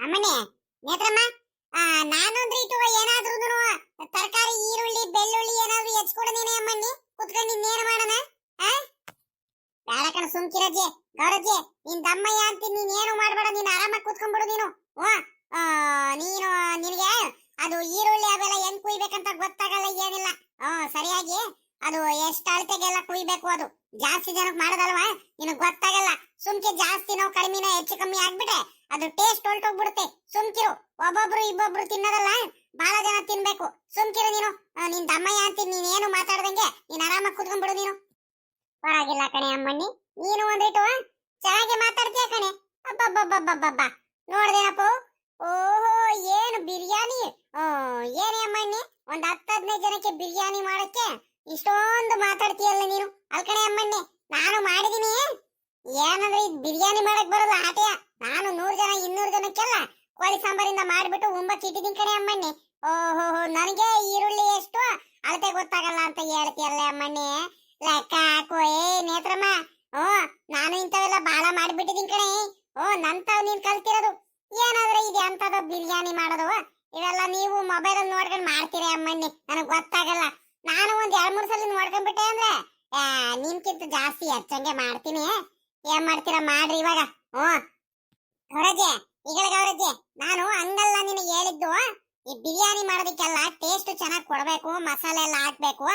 ಅಮ್ಮನೆ ನೇತ್ರಮ್ಮ ಆ, ನಾನು ಅಂದ್ರೆ ಇಟ್ಟು ಏನಾದ್ರೂ ತರಕಾರಿ ಈರುಳ್ಳಿ ಬೆಳ್ಳುಳ್ಳಿ ಏನಾದ್ರೂ ಹೆಚ್ಕೊಡು ನೀನೆ ಅಮ್ಮಣ್ಣಿ? ಕುತ್ಕೊಂಡು ಇನ್ನೇನು ಮಾಡೋಣ ಬೇಡ ಕಣ ಸುಮ್ಕಿರಜ್ಜೆ ಗೌರಜ್ಜೆ ನಿನ್ ದಮ್ಮಯ್ಯ ಅಂತ ನೀನ್ ಏನು ಮಾಡ್ಬೇಡ ನೀನ್ ಆರಾಮಾಗಿ ಕುತ್ಕೊಂಡ್ಬಿಡು ನೀನು ನೀನು ನಿನಗೆ ಅದು ಈರುಳ್ಳಿ ಅವೆಲ್ಲ ಹೆಂಗ್ ಕುಯ್ಬೇಕಂತ ಗೊತ್ತಾಗಲ್ಲ ಏನಿಲ್ಲ. ಹ್ಮ್ ಸರಿಯಾಗಿ ಅದು ಎಷ್ಟು ಅಳತೆಗೆಲ್ಲ ಕುಯ್ಬೇಕು ಅದು. ಜಾಸ್ತಿ ಜನಕ್ಕೆ ಮಾಡೋದಲ್ವಾ? ನಿನಗ್ ಗೊತ್ತಾಗಲ್ಲ. ಸುಮ್ಕೆ ಜಾಸ್ತಿ ನಾವು ಕಡಿಮೆನ ಹೆಚ್ಚು ಕಮ್ಮಿ ಆಗ್ಬಿಟ್ರೆ ಅದು ಟೇಸ್ಟ್ ಹೊಲ್ಟೋಗ್ಬಿಡುತ್ತೆ ಸುಮ್ಕಿರು. ಒಬ್ಬೊಬ್ರು ಇಬ್ಬೊಬ್ರು ತಿನ್ನೋದಲ್ಲ? ಬಹಳ ಜನ ತಿನ್ಬೇಕು. ಸುಮ್ಕಿರು ನೀನು. ನಿನ್ ದಮ್ಮಯ್ಯ ಅಂತೀನಿ ನೀನ್ ಏನು ಮಾತಾಡ್ದಂಗೆ ನೀನ್ ಆರಾಮಾಗಿ ಕುತ್ಕೊಂಡ್ಬಿಡು ನೀನು. ಪರವಾಗಿಲ್ಲ ಕಣೆ ಅಮ್ಮಣ್ಣಿ. ನೀನು ಒಂದಿಟ್ಟು ಚೆನ್ನಾಗಿ ಮಾತಾಡ್ತೀಯ ಕಣೆ? ಅಬ್ಬಬ್ಬಬ್ಬಬ್ಬಬ್ಬ ನೋಡ್ದೇನಪ್ಪ? ಓಹೋ, ಏನು ಬಿರಿಯಾನಿ? ಏನೇ ಅಮ್ಮಣ್ಣಿ? ಒಂದ್ ಹತ್ತು ಹದಿನೈದು ಜನಕ್ಕೆ ಬಿರಿಯಾನಿ ಮಾಡಕ್ಕೆ ಇಷ್ಟೊಂದು ಮಾತಾಡ್ತೀಯಲ್ಲ ನೀನು? ಅಲ್ಕಣೆ ಅಮ್ಮನ್ನಿ ನಾನು ಮಾಡಿದೀನಿ ಏನಂದ್ರೆ ಇದು ಬಿರಿಯಾನಿ ಮಾಡಕ್ ಬರಲ್ಲ ಆಟೆಯ? ನಾನು ನೂರ್ ಜನ, ಇನ್ನೂರ್ ಜನಕ್ಕೆಲ್ಲ ಕೋಳಿ ಸಾಂಬಾರಿಂದ ಮಾಡ್ಬಿಟ್ಟು ಉಂಬಕ್ಕೆ ಇಟ್ಟಿದ್ದೀನಿ ಕಣೆ ಅಮ್ಮಣ್ಣೆ. ಓಹೋ ನನಗೆ ಈರುಳ್ಳಿ ಎಷ್ಟು? ಅಳತೆ ಗೊತ್ತಾಗಲ್ಲ ಅಂತ ಹೇಳ್ತೀಯಲ್ಲ ಅಮ್ಮಣ್ಣೆ. ಲೆಕ್ಕ ಹಾಕು. ಏ, ನೇತ್ರಮ್ಮ. ಓ, ನಾನು ಇಂಥವೆಲ್ಲ ಬಾಳ ಮಾಡಿಬಿಟ್ಟಿದ್ದೀನಿ ಕಣೆ. ಓ, ನಂತಾವ್ ನೀನ್ ಕಲ್ತಿರೋದು. ಏನಾದ್ರೆ ಇದು ಅಂತದ ಬಿರಿಯಾನಿ ಮಾಡೋದು? ಇವೆಲ್ಲ ನೀವು ಮೊಬೈಲ್ ನೋಡ್ಕೊಂಡು ಮಾಡ್ತೀರಿ ಅಮ್ಮಣ್ಣಿ. ನನಗ್ ಗೊತ್ತಾಗಲ್ಲ. ನಾನು ಒಂದ್ ಎರಡ್ ಮೂರ್ ಸಲ ನೋಡ್ಕೊಂಡ್ಬಿಟ್ಟೆ ಅಂದ್ರೆ ಆ, ನಿಮ್ಕಿಂತ ಜಾಸ್ತಿ ಹೆಚ್ಚಂಗೆ ಮಾಡ್ತೀನಿ. ಏನ್ ಮಾಡ್ತೀರಾ ಮಾಡ್ರಿ ಇವಾಗ. ಹ್ಮ್ ಗೌರಜ್ಜೆ ಈಗ ಗೌರಜ್ಜೆ ನಾನು ಹಂಗಲ್ಲ ನಿನಗೆ ಹೇಳಿದ್ದು. ಈ ಬಿರಿಯಾನಿ ಮಾಡೋದಕ್ಕೆಲ್ಲ ಟೇಸ್ಟ್ ಚೆನ್ನಾಗಿ ಕೊಡಬೇಕು ಮಸಾಲೆ ಎಲ್ಲ ಹಾಕ್ಬೇಕು.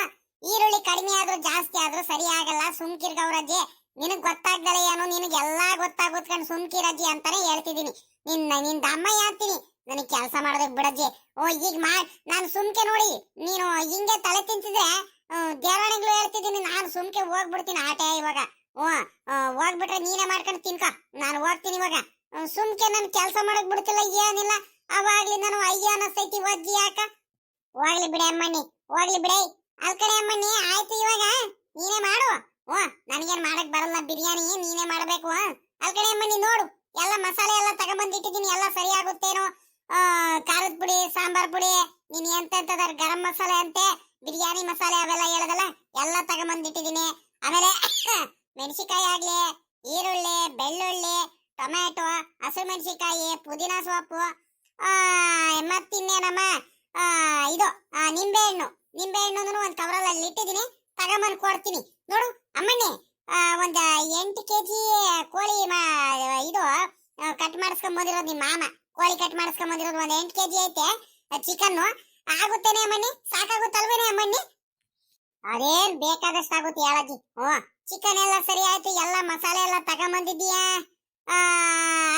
ಈರುಳ್ಳಿ ಕಡಿಮೆ ಆದ್ರೂ ಜಾಸ್ತಿ ಆದ್ರೂ ಸರಿ ಆಗಲ್ಲ. ಸುಮ್ಕಿರ್ ಗೌರಜ್ಜೆ ನಿನಗ್ ಗೊತ್ತಾಗ್ದಲೆ ಏನು? ನಿನಗೆಲ್ಲಾ ಗೊತ್ತಾಗುತ್ಕೊಂಡು ಸುಮ್ಕಿರಜ್ಜಿ ಅಂತಾನೆ ಹೇಳ್ತಿದೀನಿ ನಿನ್ನ ನಿನ್ ದಮ್ಮ ಅಂತೀನಿ ನನಗ್ ಕೆಲಸ ಮಾಡೋದಕ್ ಬಿಡಜ್ಜಿ. ಓ, ಈಗ ಮಾಡ್, ನಾನು ಸುಮ್ಕೆ ನೋಡಿ, ನೀನು ಹಿಂಗೆ ತಲೆ ತಿಂತಿದ್ರೆ ದೇವರಾಣಿಗಳು ಹೇಳ್ತಿದ್ದೀನಿ, ನಾನು ಸುಮ್ಕೆ ಹೋಗ್ಬಿಡ್ತೀನಿ ಆಟ ಇವಾಗ. ಓ ಹೋಗ್ಬಿಟ್ರೆ ನೀನೇ ಮಾಡ್ಕೊಂಡು ತಿನ್ಕ. ನಾನು ಹೋಗ್ತೀನಿ ಇವಾಗ. ಸುಮ್ಕೆ ನನ್ ಕೆಲಸ ಮಾಡಕ್ ಬಿಡ್ತಿಲ್ಲ, ಏನಿಲ್ಲ. ಅವಾಗ್ಲಿ ನಾನು ಅಯ್ಯ ಅನ್ನಿಸ್ತೈತಿ ಒಜ್ಜಿ ಯಾಕ? ಹೋಗ್ಲಿ ಬಿಡೆ ಅಮ್ಮಣ್ಣಿ, ಹೋಗ್ಲಿ ಬಿಡೆ. ಅಲ್ಕಡೆ ಅಮ್ಮಣ್ಣಿ, ಆಯ್ತು ಇವಾಗ. ನೀನೇ ಮಾಡು. ಓ, ನನಗೇನ್ ಮಾಡಕ್ ಬರಲ್ಲ, ಬಿರಿಯಾನಿ ನೀನೇ ಮಾಡ್ಬೇಕು. ಅಲ್ಕಡೆ ಅಮ್ಮಣ್ಣಿ, ನೋಡು. ಎಲ್ಲ ಮಸಾಲೆ ಎಲ್ಲ ತಗೊಂಡ್ಬಂದಿಟ್ಟಿದ್ದೀನಿ ಎಲ್ಲ ಸರಿ ಆಗುತ್ತೇನೋ ಖಾರದ ಪುಡಿ, ಸಾಂಬಾರ್ ಪುಡಿ, ನೀನ್ ಎಂತ ಗರಂ ಮಸಾಲೆ ಅಂತೆ, ಬಿರಿಯಾನಿ ಮಸಾಲೆ ಅವೆಲ್ಲ ಹೇಳದಲ್ಲ, ಎಲ್ಲ ತಗೊಂಬಂದಿಟ್ಟಿದ್ದೀನಿ. ಆಮೇಲೆ ಮೆಣಸಿಕಾಯಿ ಆಗ್ಲಿ, ಈರುಳ್ಳಿ, ಬೆಳ್ಳುಳ್ಳಿ, ಟೊಮ್ಯಾಟೊ ಹಸಿಮೆಣಸಿಕಾಯಿ ಪುದೀನ ಸೊಪ್ಪು ಮತ್ತಿನ್ನೇನಮ್ಮ ಇದು ನಿಂಬೆ ನಿಂಬೆಹಣ್ಣು. ನಿಂಬೆಹಣ್ಣು ಒಂದು ಕವರಲ್ಲಿ ಇಟ್ಟಿದ್ದೀನಿ, ತಗೊಂಬಂದ್ ಕೊಡ್ತೀನಿ. ನೋಡು, ಅಮ್ಮಣ್ಣಿ ಒಂದು ಎಂಟು ಕೆಜಿ ಕೋಳಿ ಮಾ- ಇದು ಕಟ್ ಮಾಡಿಸ್ಕೊಂಡ್ ಬಂದಿರೋದು ನಿಮ್ಮ ಮಾಮ. ಕೋಳಿ ಕಟ್ ಮಾಡಿಸ್ಕೊಂಬಂದಿರೋದು ಒಂದ್ ಎಂಟು ಕೆಜಿ ಐತೆ. ಚಿಕನ್ ಆಗುತ್ತೇನೆ ಅಮ್ಮಣ್ಣಿ? ಸಾಕಾಗುತ್ತಲ್ವೇನೆ ಅಮ್ಮಣ್ಣಿ? ಅದೇನ್ ಬೇಕಾದಷ್ಟು ಆಗುತ್ತೆ ಹೇಳಜ್ಜಿ ಓ ಚಿಕನ್ ಎಲ್ಲ ಸರಿ ಆಯ್ತು. ಎಲ್ಲ ಮಸಾಲೆ ಎಲ್ಲ ತಗೊಂಬಂದಿದ್ದೀಯಾ?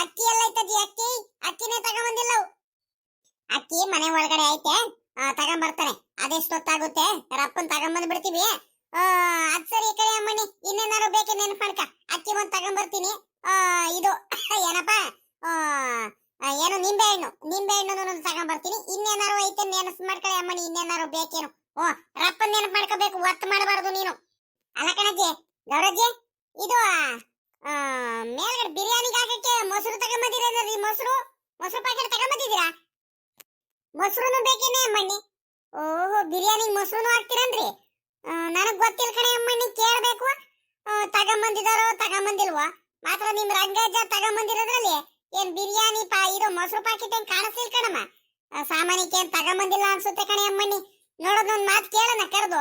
ಅಕ್ಕಿ ಎಲ್ಲ ಐತಜ್ಜಿ, ಅಕ್ಕಿ? ಅಕ್ಕಿನೇ ತಗೊಂಬಂದಿಲ್ಲ. ಅಕ್ಕಿ ಮನೆ ಒಳಗಡೆ ಐತೆ. ತಗೊಂಬರ್ತಾನೆ. ಅದೆಷ್ಟೊತ್ತಾಗುತ್ತೆ? ರಪ್ಪನ್ ತಗೊಂಬಂದ್ ಬಿಡ್ತೀವಿ? ಅದ್ ಸರಿ ಈ ಕಡೆ ಅಮ್ಮಣ್ಣಿ. ಇನ್ನೇನಾರು ಬೇಕು ನೆನಪು ಮಾಡ್ಕ. ಅಕ್ಕಿ ಒಂದ್ ತಗೊಂಬರ್ತೀನಿ. ಇದು. ಏನಪ್ಪ? ಏನು ನಿಂಬೆ ಹಣ್ಣು ನಿಂಬೆ ಹಣ್ಣು ತಗೊಂಬರ್ತೀನಿ. ಇನ್ನೇನಾರು ಐತೆ ನೆನಪು ಮಾಡ್ಕೊಳ್ಳಿ ಅಮ್ಮನಿ ಇನ್ನೇನಾರು ಬೇಕೇನು? ಓ ರಪ್ಪ ನೆನಪು ಮಾಡ್ಕೋಬೇಕು, ಒತ್ತು ಮಾಡಬಾರ್ದು ನೀನು. ಅಲ್ಲ ಕಣಜ್ಜಿ, ಗೌರಜ್ಜಿ, ಇದು ಮೇಲ್ಗಡೆ ಬಿರಿಯಾನಿಗೆ ಹಾಕಕ್ಕೆ ಮೊಸರು ತಗೊಂಬಂದಿರೇನ್ರಿ ಮೊಸರು? ಮೊಸರು ಪ್ಯಾಕೆಟ್ ತಗೊಂಬಂದಿದ್ದೀರಾ? ಮೊಸರುನು ಬೇಕೇನೆ ಅಮ್ಮಣ್ಣಿ? ಓಹೋ, ಬಿರಿಯಾನಿಗೆ ಮೊಸರುನು ಹಾಕ್ತೀರನ್ರಿ? ನನಗೆ ಗೊತ್ತಿಲ್ಲ ಕಣೆ ಅಮ್ಮಣ್ಣಿ, ಕೇಳಬೇಕು. ತಗೊಂಬಂದಿದಾರೋ, ತಗೊಂಬಂದಿಲ್ವೋ? ಮಾತ್ರ ನಿಮ್ ರಂಗಜ್ಜ ತಗೊಂಬಂದಿರೋದ್ರಲ್ಲಿ ಏನ್ ಬಿರಿಯಾನಿ ಪಾ ಇದು ಮೊಸರು ಪ್ಯಾಕೆಟ್ ಏನ್ ಕಾಣಿಸ್ಲಿಲ್ಲ ಕಣಮ್ಮ? ಸಾಮಾನ್ಯಕ್ಕೆ ಏನ್ ತಗೊಂಬಂದಿಲ್ಲ ಅನ್ಸುತ್ತೆ ಕಣೆ ಅಮ್ಮಣ್ಣಿ. ನೋಡೋದೊಂದ್ ಮಾತು ಕೇಳೋಣ ಕರೆದು.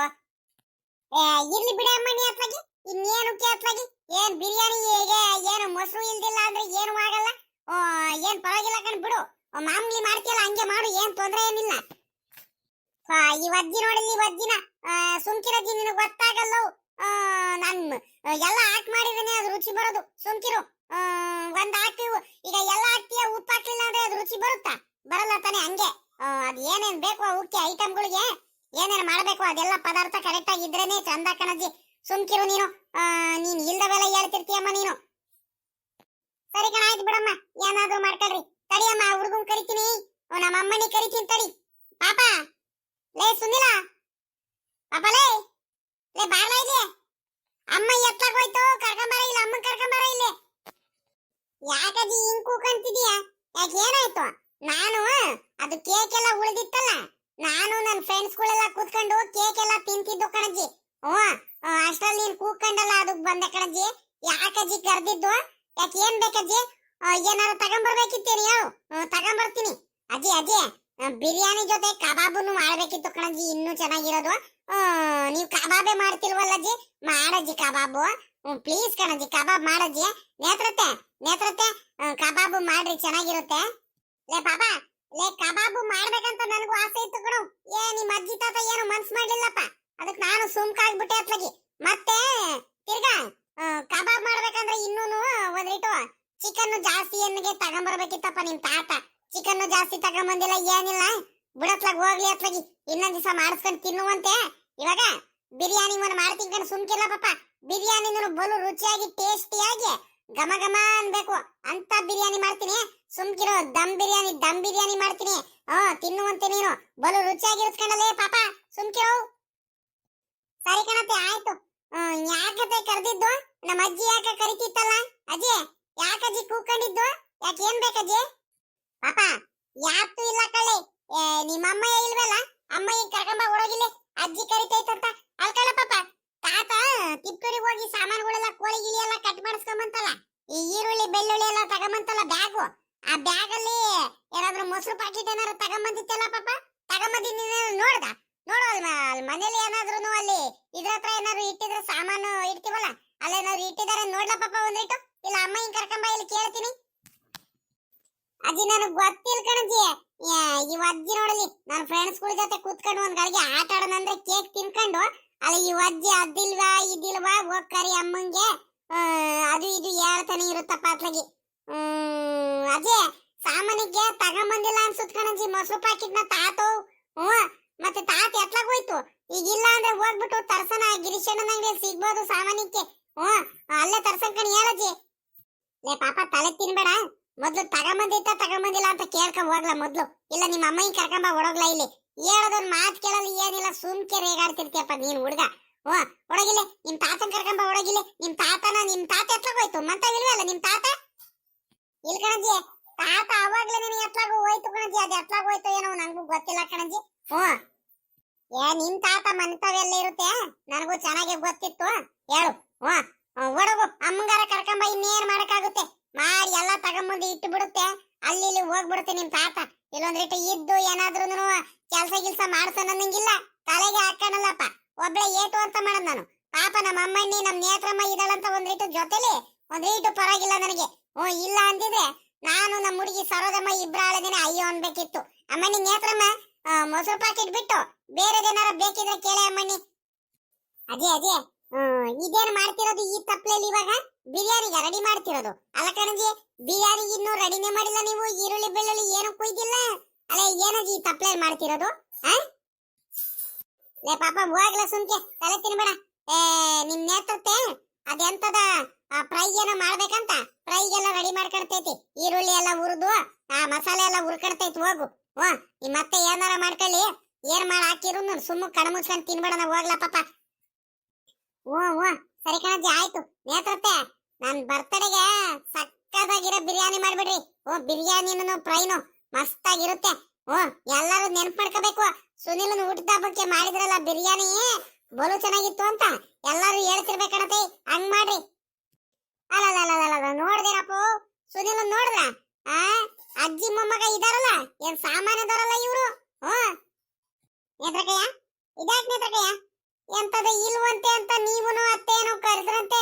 ಇರ್ಲಿ ಬಿಡಿ ಅಮ್ಮಣ್ಣಿ ಅತ್ಲಾಗಿ ಇನ್ನೇನು ಅತ್ಲಾಗಿ. ಏನ್ ಬಿರಿಯಾನಿ ಹೇಗೆ ಏನು ಮೊಸರು ಇಲ್ದಿಲ್ಲ ಅಂದ್ರೆ ಏನು ಆಗಲ್ಲ? ಓ, ಏನ್ ಪರವಾಗಿಲ್ಲ ಕಣ್ ಬಿಡು. ಮಾಮೂಲಿ ಮಾಡ್ತೀಯಲ್ಲ ಹಂಗೆ ಮಾಡು ಏನ್ ತೊಂದ್ರೆ ಏನಿಲ್ಲ. ಈ ವಜ್ಜಿ ನೋಡಿಲ್ಲ ಈ ವಜ್ಜಿನ ಸುಮ್ಕಿರಜ್ಜಿ ನಿನಗ್ ಗೊತ್ತಾಗಲ್ಲ? ನಾನು ಎಲ್ಲ ಹಾಕ್ ಮಾಡಿದೀನಿ ಅದು ರುಚಿ ಬರೋದು. ಸುಮ್ಕಿರು. ಒಂದ್ ಹಾಕಿ ಈಗ ಎಲ್ಲ ಹಾಕ್ತಿಯ ಉಪ್ಪು ಹಾಕ್ಲಿಲ್ಲ ಅಂದ್ರೆ ಅದು ರುಚಿ ಬರುತ್ತಾ? ಬರಲ್ಲ ತಾನೆ ಹಂಗೆ. ಅದ್ ಏನೇನ್ ಬೇಕು ಅವಕ್ಕೆ ಐಟಮ್ಗಳಿಗೆ ಏನೇನ್ ಮಾಡ್ಬೇಕು ಅದೆಲ್ಲ ಪದಾರ್ಥ ಕರೆಕ್ಟ್ ಆಗಿದ್ರೇನೆ ಚಂದ ಕಣಜ್ಜಿ. ಸುಮ್ಕಿರು ನೀನು. ನೀನ್ ಇಲ್ದವೆಲ್ಲ ಹೇಳ್ತಿರ್ತೀಯಮ್ಮ ನೀನು. ಸರಿ ಕಣ, ಆಯ್ತು ಬಿಡಮ್ಮ. ಏನಾದ್ರೂ ಮಾಡ್ಕೊಳ್ರಿ. ತಡಿಯಮ್ಮ ಹುಡುಗನ್ ಕರಿತೀನಿ. ನಮ್ಮ ಅಮ್ಮನಿ ಕರಿತೀನಿ ತಡಿ. ಪಾಪ, ಲೇ ಸುನಿಲ. ಪಾಪ, ಲೇ. ಲೇ, ಬಾರ್ಲ ಇಲ್ಲಿ. ಅಮ್ಮ ಎತ್ತಲಾಗ ಹೋಯ್ತು. ಕರ್ಕೊಂಬರ ಇಲ್ಲ, ಅಮ್ಮನ್ ಕರ್ಕೊಂಬರ ಇಲ್ಲಿ. ಯಾಕದಿ ಹಿಂಗ್ ಕೂಕಂತಿದೀಯ? ಯಾಕೆ ಏನಾಯ್ತು? ನಾನು ಅದು ಕೇಕ್ ಎಲ್ಲ ಉಳಿದಿತ್ತಲ್ಲ ನಾನು ನನ್ನ ಫ್ರೆಂಡ್ಸ್ ಗಳೆಲ್ಲ ಕೂತ್ಕೊಂಡು ಕೇಕ್ ಎಲ್ಲ ತಿಂತಿದ್ದು ಕಣಜ್ಜಿ. ಓ ಅಷ್ಟ್ರಲ್ಲಿ ನೀನ್ ಕೂತ್ಕೊಂಡಲ್ಲ ಅದಕ್ ಬಂದೆ ಕಣಜ್ಜಿ. ಯಾಕಜ್ಜಿ ಕರ್ದಿದ್ದು? ಯಾಕೆ ಏನ್ ಬೇಕಜ್ಜಿ? ಏನಾರ ತಗೊಂಬರ್ಬೇಕಿತ್ತೇನು ಹೇಳು. ಹ್ಮ್, ತಗೊಂಬರ್ತೀನಿ. ಅಜ್ಜಿ ಅಜ್ಜಿ ಬಿರಿಯಾನಿ ಜೊತೆ ಕಬಾಬನ್ನು ಮಾಡ್ಬೇಕಿತ್ತು ಕಣಜ್ಜಿ ಇನ್ನೂ ಚೆನ್ನಾಗಿರೋದು. ನೀವ್ ಕಬಾಬೆ ಮಾಡ್ತಿಲ್ವಲ್ಲ ಅಜ್ಜಿ ಮಾಡಜ್ಜಿ ಕಬಾಬು. ಪ್ಲೀಸ್ ಕಣಜಿ ಕಬಾಬ್ ಮಾಡಜ್ಜಿ. ನೇತ್ರತೆ ನೇತ್ರತೆ ಕಬಾಬ್ ಮಾಡ್ರಿ, ಚೆನ್ನಾಗಿರುತ್ತೆ. ಲೇ ಬಾಬಾ, ಲೇ ಕಬಾಬ್ ಮಾಡ್ಬೇಕಂತ ನನಗೂ ಆಸೆ ಇತ್ತು ಕಣು. ಏ, ನಿಮ್ಮ ಅಜ್ಜಿ ತಾತ ಏನು ಮನ್ಸ್ ಮಾಡ್ಲಿಲ್ಲಪ್ಪ. ಅದಕ್ಕೆ ನಾನು ಸುಮ್ಕಾಗ್ಬಿಟ್ಟೆ ಅತ್ಲಗಿ. ಮತ್ತೆ, ತಿರ್ಗಾ ಕಬಾಬ್ ಮಾಡ್ಬೇಕಂದ್ರೆ ಇನ್ನೂನು ಒಂದಿಟ್ಟು ಚಿಕನ್ ಜಾಸ್ತಿ ಎಣ್ಣಿಗೆ ತಗೊಂಬರ್ಬೇಕಿತ್ತಪ್ಪ ನಿಮ್ ತಾತ. ಚಿಕನ್ ಜಾಸ್ತಿ ತಗೊಂಬಂದಿಲ್ಲ, ಏನಿಲ್ಲ. ಬಿಡತ್ಲಾಗ ಹೋಗ್ಲಿ ಅತ್ಲಗಿ. ಇನ್ನೊಂದ್ ದಿವಸ ಮಾಡಿಸ್ಕೊಂಡು ತಿನ್ನುವಂತೆ. ಇವಾಗ ಬಿರಿಯಾನಿ ಒಂದು ಮಾಡ್ತೀನಿ ಕಣ್ ಸುಮ್ಕಿಲ್ಲ ಪಾಪ. ಬಿರಿಯಾನಿ ಬಲು ರುಚಿಯಾಗಿ ಟೇಸ್ಟಿಯಾಗಿ ಘಮ ಘಮ ಅನ್ಬೇಕು. ಅಂತ ಬಿರಿಯಾನಿ ಮಾಡ್ತೀನಿ. ಸುಮ್ಕಿರೋ ದಮ್ ಬಿರಿಯಾನಿ ದಮ್ ಬಿರಿಯಾನಿ ಮಾಡ್ತೀನಿ. ಹಾ, ತಿನ್ನುವಂತೆ ನೀನು. ಬಲು ರುಚಿಯಾಗಿ ಕಣಲೇ ಪಾಪ. ಸುಮ್ಕಿರೋ. ಸರಿ ಕಣತೆ ಆಯ್ತು. ಯಾಕತೆ ಕರೆದಿದ್ದು? ನಮ್ಮ ಅಜ್ಜಿ ಯಾಕ ಕರಿತಿತ್ತಲ್ಲ? ಅಜ್ಜಿ ಯಾಕಜ್ಜಿ ಕೂಕೊಂಡಿದ್ದು ಯಾಕೆ ಏನ್ ಬೇಕಜ್ಜಿ ಪಾಪ ಯಾತು ಇಲ್ಲ ಕಳ್ಳಿ ನಿಮ್ಮಮ್ಮ ನಿಮ್ಮ ಅಮ್ಮ ಇಲ್ವಲ್ಲ? ಅಮ್ಮಯ್ಯ ಕರ್ಕೊಂಬ ಹೊರಗಿಲ್ಲ ಅಜ್ಜಿ ಕರಿತೈತಂತ. ಅಲ್ಕಳ ಪಾಪ. ತಾತ ತಿಪ್ಟೂರಿಗೆ ಹೋಗಿ ಸಾಮಾನುಗಳೆಲ್ಲ ಕೋಳಿ ಗಿಳಿ ಎಲ್ಲ ಕಟ್ ಮಾಡಿಸ್ಕೊಂಬಂತಲ್ಲ, ಈ ಈರುಳ್ಳಿ, ಬೆಳ್ಳುಳ್ಳಿ ಎಲ್ಲ ತಗೊಂಬಂತಲ್ಲ ಬ್ಯಾಗು ಆ ಬ್ಯಾಗ್ ಅಲ್ಲಿ ಏನಾದ್ರು ಮೊಸರು ಪ್ಯಾಕೆಟ್ ಏನಾದ್ರು ತಗೊಂಬಂದಿತ್ತಲ್ಲ ಪಾಪ? ತಗೊಂಬಂದಿ ನೀನು ನೋಡ್ದ? ನೋಡು ಅಲ್ಲಿ ಅಲ್ಲಿ ಮನೇಲಿ ಏನಾದ್ರೂ ಅಲ್ಲಿ ಇದ್ರ ಹತ್ರ ಏನಾದ್ರು ಇಟ್ಟಿದ್ರೆ ಸಾಮಾನು ಇಡ್ತೀವಲ್ಲ ಅಲ್ಲೇನಾದ್ರು ಇಟ್ಟಿದ್ದಾರೆ ನೋಡ್ಲ ಪಾಪ ಒಂದಿಟ್ಟು? ಇಲ್ಲ ಅಮ್ಮ ಹಿಂಗ್ ಕರ್ಕೊಂಬ ಇಲ್ಲಿ ಕೇಳ್ತೀನಿ. ಅಜ್ಜಿ, ನನಗ್ ಗೊತ್ತಿಲ್ಲ ಕಣಜ್ಜಿ. ಇವ ಅಜ್ಜಿ ನೋಡಲಿ ನನ್ನ ಫ್ರೆಂಡ್ಸ್ಗಳ ಜೊತೆ ಕೂತ್ಕೊಂಡು ಒಂದ್ ಗಳಿಗೆ ಆಟ ಆಡೋಣ ಅಂದ್ರೆ ಕೇಕ್ ತಿನ್ಕೊಂಡು ಅಲ್ಲಿ ಈ ಅಜ್ಜಿ ಅದಿಲ್ವಾ, ಇದಿಲ್ವಾ, ಹೋಗ್ಕರಿ ಅಮ್ಮಂಗೆ. ಅದು ಇದು ಹೇಳ್ತಾನೆ ಇರುತ್ತಪ್ಪ ಹ್ಮ್ ಅಜ್ಜಿ ಸಾಮಾನಿಗೆ ತಗೊಂಬಂದಿಲ್ಲ ಅನ್ಸುತ್ ಕಣಜ್ಜಿ. ಮೊಸರು ಪ್ಯಾಕೆಟ್ನ ತಾತು ಹ್ಮ್ ಮತ್ತೆ ತಾತ ಎತ್ಲಾಗ ಹೋಯ್ತು ಈಗ ಇಲ್ಲ ಅಂದ್ರೆ ಹೋಗ್ಬಿಟ್ಟು ತರ್ಸನ ಗಿರಿಶಣ್ಣನ ಅಂಗಡಿ ಸಿಗ್ಬೋದು ಸಾಮಾನಿಕ್ಕೆ ಹ್ಮ್ ಅಲ್ಲೇ ತರ್ಸಂಕಣಿ ಹೇಳಜ್ಜಿ. ಲೇ ಪಾಪ, ತಲೆ ತಿನ್ಬೇಡ. ಮೊದ್ಲು ತಗೊಂಬಂದಿತ್ತ ತಗೊಂಬಂದಿಲ್ಲ ಅಂತ ಕೇಳ್ಕೊಂಡ್ ಹೋಗ್ಲಾ ಮೊದ್ಲು. ಇಲ್ಲ ನಿಮ್ಮ ಅಮ್ಮಯ್ಯ ಕರ್ಕೊಂಬ ಹೊಡೋಗ್ಲಾ ಇಲ್ಲಿ. ಹೇಳೋದೊಂದ್ ಮಾತ್ ಕೇಳಲ್ಲ, ಏನಿಲ್ಲ ಸುಮ್ಕೆ ರೇಗಾಡ್ತಿರ್ತೀಯಪ್ಪ ನೀನ್ ಹುಡುಗ. ಓ ನಿಮ್ ತಾತನ್ ಕರ್ಕೊಂಬ ಹೊಡಗಿಲೆ ನಿಮ್ ತಾತನ, ನಿಮ್ ತಾತ ಎತ್ಲಾಗ ಹೋಯ್ತು ಮಂತವಿಲ್ವಲ್ಲ ನಿಮ್ ತಾತ? ಇಲ್ ಕಣಜಿ ತಾತ ಅವಾಗ್ಲೇ ನಿನ್ ಎತ್ಲಾಗ ಹೋಯ್ತು ಕಣಜಿ ಅದ್ ಎತ್ಲಾಗ ಹೋಯ್ತು ಏನೋ ನಂಗೂ ಗೊತ್ತಿಲ್ಲ ಕಣಜಿ ಹ್ಞೂ ಏ, ನಿಮ್ ತಾತ ಮಂತವೆಲ್ಲ ಇರುತ್ತೆ? ನನಗೂ ಚೆನ್ನಾಗಿ ಗೊತ್ತಿತ್ತು. ಹೇಳು ಹ್ಞೂ ಹೊಡಗು ಅಮ್ಮಂಗಾರ ಕರ್ಕೊಂಬ ಇನ್ನೇನ್ ಮಾಡಕ್ಕಾಗುತ್ತೆ? ಮಾಡಿ ಎಲ್ಲ ತಗೊಂಬಂದು ಇಟ್ಟು ಬಿಡುತ್ತೆ ಅಲ್ಲಿ ಇಲ್ಲಿ ಹೋಗ್ಬಿಡುತ್ತೆ ನಿಮ್ ತಾತ. ಇಲ್ಲೊಂದ್ರಿಟ್ಟು ಇದ್ದು ಏನಾದ್ರೂ ಕೆಲಸ ಗಿಲ್ಸ ಅನ್ನಂಗಿಲ್ಲ. ತಲೆಗೆ ಹಾಕಣಲ್ಲಪ್ಪ. ಒಬ್ಳೆ ಏಟು ಅಂತ ಮಾಡೋದ್ ನಾನು. ಪಾಪ ನಮ್ಮ ಅಮ್ಮಣ್ಣಿ ನಮ್ ನೇತ್ರಮ್ಮ ಇದ್ದಾಳಂತ ಒಂದ್ರಿಟ್ಟು ಜೊತೆಲಿ ಒಂದ್ರಿಟ್ಟು ಪರವಾಗಿಲ್ಲ ನನಗೆ. ಓ ಇಲ್ಲ ಅಂದಿದ್ರೆ ನಾನು ನಮ್ಮ ಹುಡುಗಿ ಸರೋದಮ್ಮ ಇಬ್ರಾಳದಿನ ಅಯ್ಯೋ ಅನ್ಬೇಕಿತ್ತು. ಅಮ್ಮಣ್ಣಿ, ನೇತ್ರಮ್ಮ ಮೊಸರು ಪಾಕೆಟ್ ಬಿಟ್ಟು ಏನಾರ ಬೇಕಿದ್ರೆ ಕೇಳೆ ಅಮ್ಮಣ್ಣಿ. ಅದೇ ಅದೇ. ಇದೇನ್ ಮಾಡ್ತಿರೋದು ಈ ತಪ್ಪಲೇಲಿ ಇವಾಗ? ಬಿರಿಯಾನಿಗೆ ರೆಡಿ ಮಾಡ್ತಿರೋದು. ಅಲ್ಲ ಕಣಜಿ ಬಿರಿಯಾನಿ ಇನ್ನೂ ರೆಡಿನೇ ಮಾಡಿಲ್ಲ ನೀವು. ಈರುಳ್ಳಿ, ಬೆಳ್ಳುಳ್ಳಿ ಏನು ಕುಯ್ದಿಲ್ಲ. ಅಲ್ಲ ಏನಜ್ಜಿ ತಪ್ಪಲೆ ಮಾಡ್ತಿರೋದು? ಲೇ ಪಾಪ ಹೋಗ್ಲ ಸುಮ್ಕೆ ತಲೆ ತಿನ್ಬೇಡ. ಏ, ನಿಮ್ ನೇತೃತ್ವ, ಅದೆಂತದ ಫ್ರೈ ಏನೋ ಮಾಡ್ಬೇಕಂತ? ಎಲ್ಲ ರೆಡಿ ಮಾಡ್ಕೊಳ್ತೈತಿ ಈರುಳ್ಳಿ ಎಲ್ಲ ಹುರಿದು, ಆ ಮಸಾಲೆ ಎಲ್ಲ ಹುರ್ಕಡ್ತೈತಿ, ಹೋಗು. ಓ ಈ ಮತ್ತೆ ಏನಾರ ಮಾಡ್ಕೊಳ್ಳಿ. ಏನ್ ಮಾಡಿ ಹಾಕಿರು ಸುಮ್ಮ ಕಣ ಮುಚ್ಕೊಂಡ್ ತಿನ್ಬೇಡ ನಾ ಹೋಗ್ಲಾ ಪಾಪ. ಓ ಹ್ಞೂ. ಸರಿ ಕಣಜ್ಜಿ, ಆಯ್ತು. ನೇತ್ರತ್ತೆ, ನನ್ ಬರ್ತಡೆಗೆ ಸಕ್ಕದಾಗಿರೋ ಬಿರಿಯಾನಿ ಮಾಡ್ಬಿಡ್ರಿ. ಓ, ಬಿರಿಯಾನಿನು ಫ್ರೈನು ಮಸ್ತಾಗಿರುತ್ತೆ. ಓ, ಎಲ್ಲರೂ ನೆನ್ಪ್ ಮಾಡ್ಕೋಬೇಕು ಸುನಿಲ್ನ ಊಟದ ಹಬ್ಬಕ್ಕೆ ಮಾಡಿದ್ರಲ್ಲ ಬಿರಿಯಾನಿ? ಬಲು ಚೆನ್ನಾಗಿತ್ತು ಅಂತ ಎಲ್ಲಾರು ಹೇಳ್ತಿರ್ಬೇಕಣತೆ. ಹಂಗ್ ಮಾಡ್ರಿ. ಅಲ್ಲ ನೋಡ್ದೇನಪ್ಪ? ಸುನಿಲ್ ನೋಡ್ದ ಆ, ಅಜ್ಜಿ, ಮೊಮ್ಮಗ ಇದಾರಲ್ಲ? ಏನ್ ಸಾಮಾನ್ಯದವರಲ್ಲ ಇವ್ರು? ಹ್ಮ್ ನೇತ್ರಕಯ್ಯ ಇದ್ಯಾಕ್ ನೇತ್ರಕಯ್ಯ ಎಂತದ ಇಲ್ವಂತೆ ಅಂತ ನೀವುನು ಅತ್ತೇನು ಕರೆದ್ರಂತೆ?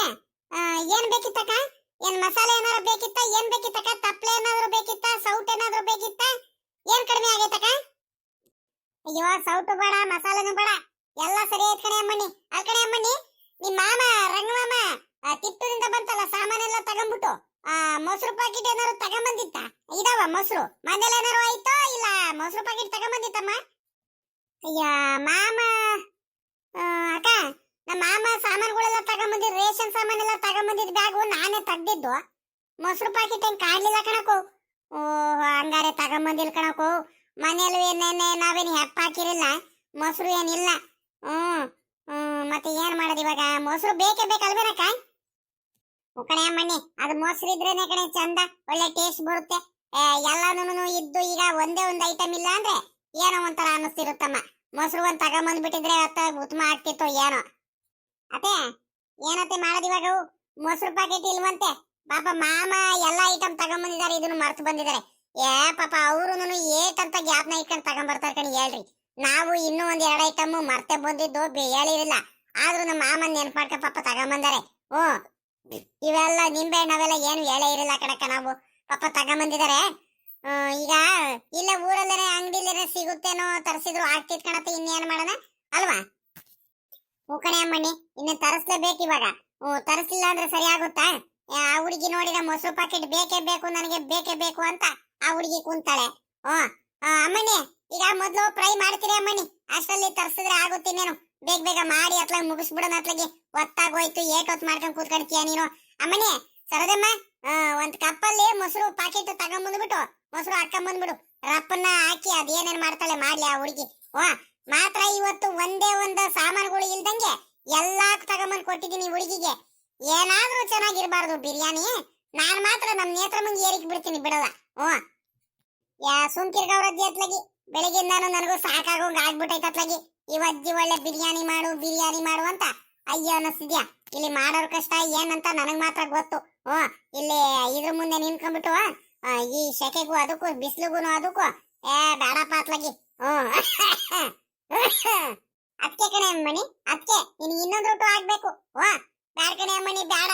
ಆ, ಏನ್ ಬೇಕಿತ್ತಕ್ಕ? ಏನ್ ಮಸಾಲೆ ಏನಾದ್ರು ಬೇಕಿತ್ತ? ಏನ್ ಬೇಕಿತ್ತಕ್ಕ? ತಪ್ಪಲೆ ಏನಾದ್ರು ಬೇಕಿತ್ತ? ಸೌಟ್ ಏನಾದ್ರು ಬೇಕಿತ್ತ? ಏನ್ ಕಡಿಮೆ ಆಗೈತಕ್ಕ? ಅಯ್ಯೋ ಸೌಟು ಬೇಡ ಮಸಾಲೆನೂ ಬೇಡ. ಎಲ್ಲ ಸರಿ ಐತ್ ಕಣೆ ಅಮ್ಮಣ್ಣಿ. ಅಲ್ ಕಡೆ ಅಮ್ಮಣ್ಣಿ ನಿಮ್ ಮಾಮ ರಂಗ ಮಾಮ ತಿಪ್ಪದಿಂದ ಬಂತಲ್ಲ ಸಾಮಾನೆಲ್ಲ ತಗೊಂಡ್ಬಿಟ್ಟು ಆ ಮೊಸರು ಪ್ಯಾಕೆಟ್ ಏನಾದ್ರು ತಗೊಂಬಂದಿತ್ತ? ಇದಾವ ಮೊಸರು? ಮನೇಲಿ ಏನಾರು ಆಯ್ತೋ ಇಲ್ಲ ಮೊಸರು ಪ್ಯಾಕೆಟ್ ತಗೊಂಬಂದಿತ್ತಮ್ಮ? ಅಯ್ಯ ಮಾಮ. ಆ, ಅಕ್ಕ, ನಮ್ಮ ಮಾಮ ಸಾಮಾನುಗಳೆಲ್ಲ ತಗೊಂಬಂದಿದ್ ರೇಷನ್ ಸಾಮಾನೆಲ್ಲ ತಗೊಂಬಂದಿದ್ ಬ್ಯಾಗು ನಾನೇ ತೆಗ್ದಿದ್ದು. ಮೊಸರು ಪ್ಯಾಕೆಟ್ ಏನ್ ಕಾಡ್ಲಿಲ್ಲ ಕಣಕು ಓ ಹಂಗಾರೆ ತಗೊಂಬಂದಿಲ್ಲ ಕಣಕು ಮನೇಲಿ ಏನೇನೆ ನಾವೇನು ಹೆಪ್ಪ ಹಾಕಿರಿಲ್ಲ, ಮೊಸರು ಏನಿಲ್ಲ ಹ್ಮ್ ಮತ್ತೆ ಏನ್ ಮಾಡೋದು ಇವಾಗ? ಮೊಸರು ಬೇಕೇ ಬೇಕಲ್ವೇನಕ್ಕ ಕಣೆ ಅಮ್ಮಣ್ಣಿ, ಅದು ಮೊಸರು ಇದ್ರೇನೆ ಕಣೆ ಚಂದ, ಒಳ್ಳೆ ಟೇಸ್ಟ್ ಬರುತ್ತೆ. ಎಲ್ಲಾನು ಇದ್ದು ಈಗ ಒಂದೇ ಒಂದು ಐಟಮ್ ಇಲ್ಲ ಅಂದ್ರೆ ಏನೋ ಒಂಥರ ಅನ್ನಿಸ್ತಿರುತ್ತಮ್ಮ. ಮೊಸರು ಒಂದ್ ತಗೊಂಬಂದ್ಬಿಟ್ಟಿದ್ರೆ ಅತ್ತ ಉತ್ತಮ ಆಗ್ತಿತ್ತು ಏನೋ. ಅತ್ತೆ, ಏನತ್ತೆ ಮಾಡೋದಿವಾಗ? ಮೊಸರು ಪ್ಯಾಕೆಟ್ ಇಲ್ವಂತೆ? ಪಾಪ ಮಾಮ ಎಲ್ಲಾ ಐಟಮ್ ತಗೊಂಬಂದಿದ್ದಾರೆ ಇದನ್ನು ಮರ್ತು ಬಂದಿದ್ದಾರೆ ಏ ಪಾಪ ಅವ್ರು ಏಟ್ ಅಂತ ಗ್ಯಾಪ್ನ ಇಟ್ಕೊಂಡು ತಗೊಂಬರ್ತಾರೆ ಕಣಿ, ಹೇಳ್ರಿ. ನಾವು ಇನ್ನೂ ಒಂದ್ ಎರಡು ಐಟಮ್ ಮರ್ತೆ ಬಂದಿದ್ದು ಹೇಳಿರಲಿಲ್ಲ ಹೇಳಿರಿಲ್ಲ ಆದ್ರೂ ನಮ್ಮ ಮಾಮನ್ ನೆನ್ಪ್ ಮಾಡ್ಕ ಪಾಪ ತಗೊಂಬಂದಾರೆ. ಹ್ಞೂ ಇವೆಲ್ಲ ನಿಂಬೆ ಹಣ್ಣವೆಲ್ಲ ಏನು ಹೇಳೇ ಇರಲಿಲ್ಲ ಕಣಕ್ಕ ನಾವು. ಪಾಪ ತಗೊಂಬಂದಿದ್ದಾರೆ ಈಗ ಇಲ್ಲ ಊರಲ್ಲೇ ಅಂಗಡಿಲೇನೆ ಸಿಗುತ್ತೇನೋ ತರಿಸಿದ್ರು ಆಗ್ತಿತ್ ಕಣಪ್ಪ ಇನ್ನೇನ್ ಮಾಡೋಣ ಅಲ್ವಾ? ಹ್ಞೂ ಕಣೆ ಅಮ್ಮಣ್ಣಿ ಇನ್ನು ತರಿಸ್ಲೇಬೇಕು ಇವಾಗ. ಹ್ಞೂ ತರಿಸ್ಲಿಲ್ಲ ಅಂದ್ರೆ ಸರಿ ಆಗುತ್ತಾ? ಆ ಹುಡುಗಿ ನೋಡಿದ ಮೊಸರು ಪಾಕೆಟ್ ಬೇಕೇ ಬೇಕು ನನಗೆ ಬೇಕೇ ಬೇಕು ಅಂತ ಆ ಹುಡುಗಿ ಕುಂತಾಳೆ. ಆ, ಅಮ್ಮಣ್ಣಿ ಈಗ ಮೊದಲು ಫ್ರೈ ಮಾಡ್ತೀರಿ ಅಮ್ಮಣ್ಣಿ. ಅಷ್ಟರಲ್ಲಿ ತರಿಸಿದ್ರೆ ಆಗುತ್ತಿನ್ನೇನು ಬೇಗ ಬೇಗ ಮಾಡಿ ಅತ್ಲಾಗ ಮುಗಿಸ್ಬಿಡೋಣ ಅತ್ಲಾಗೆ ಒತ್ತಾಗೋಯ್ತು ಏಟೊತ್ತು ಮಾಡ್ಕೊಂಡು ಕೂತ್ಕೊಳ್ತೀಯ ನೀನು. ಅಮ್ಮಣ್ಣಿ ಸರದಮ್ಮ ಒಂದ್ ಕಪ್ಪಲ್ಲಿ ಮೊಸರು ಪಾಕೆಟ್ ತಗೊಂಬಂದ್ಬಿಟ್ಟು ಮೊಸರು ಹಾಕೊಂಬಂದ್ಬಿಡು ರಪ್ಪನ್ನ ಹಾಕಿ ಅದೇನೇನ್ ಮಾಡ್ತಾಳೆ ಮಾಡ್ಲಿ ಆ ಹುಡುಗಿ. ಓ ಮಾತ್ರ ಇವತ್ತು ಒಂದೇ ಒಂದು ಸಾಮಾನುಗಳು ಇಲ್ದಂಗೆ ಎಲ್ಲಾ ತಗೊಂಬಂದ್ ಕೊಟ್ಟಿದ್ದೀನಿ ಹುಡುಗಿಗೆ. ಏನಾದ್ರೂ ಚೆನ್ನಾಗಿರ್ಬಾರ್ದು ಬಿರಿಯಾನಿ. ನಾನ್ ಮಾತ್ರ ನಮ್ ಮುಂದೆ ಏರಿಕ್ ಬಿಡ್ತೀನಿ ಬಿಡಲ್ಲ. ಓ ಯಾ ಸುಮ್ಕಿರ್ಗವ್ರದ್ದಿ ಅತ್ಲಗಿ ಬೆಳಿಗ್ಗೆ ನಾನು ನನಗೂ ಸಾಕಾಗೋಂಗ್ ಆಗ್ಬಿಟ್ಟೈತೆ ಇವಜ್ಜಿ ಒಳ್ಳೆ ಬಿರಿಯಾನಿ ಮಾಡು ಬಿರಿಯಾನಿ ಮಾಡು ಅಂತ. ಅಯ್ಯೋ ಅನ್ನಿಸ್ತಿದ್ಯಾ ಇಲ್ಲಿ ಮಾಡೋರ್ ಕಷ್ಟ ಏನಂತ ನನಗ್ ಮಾತ್ರ ಗೊತ್ತು. ಓ ಇಲ್ಲಿ ಇದ್ರ ಮುಂದೆ ನಿಂತ್ಕೊಂಡ್ಬಿಟ್ಟು ಈ ಸೆಕೆಗೂ ಅದಕ್ಕೂ ಬಿಸಿಲಿಗೂ ಅದಕ್ಕೂ. ಏ, ಬೇಡ ಪಾತ್ಲಗಿ. ಅದಕ್ಕೆ ಕಣೆ ಅಮ್ಮಣಿ ಅದಕ್ಕೆ ನಿನ್ ಇನ್ನೊಂದು ರೂಟು ಆಗ್ಬೇಕು. ವಾ ಬೇಡ ಕಣೆ ಅಮ್ಮಣಿ ಬೇಡ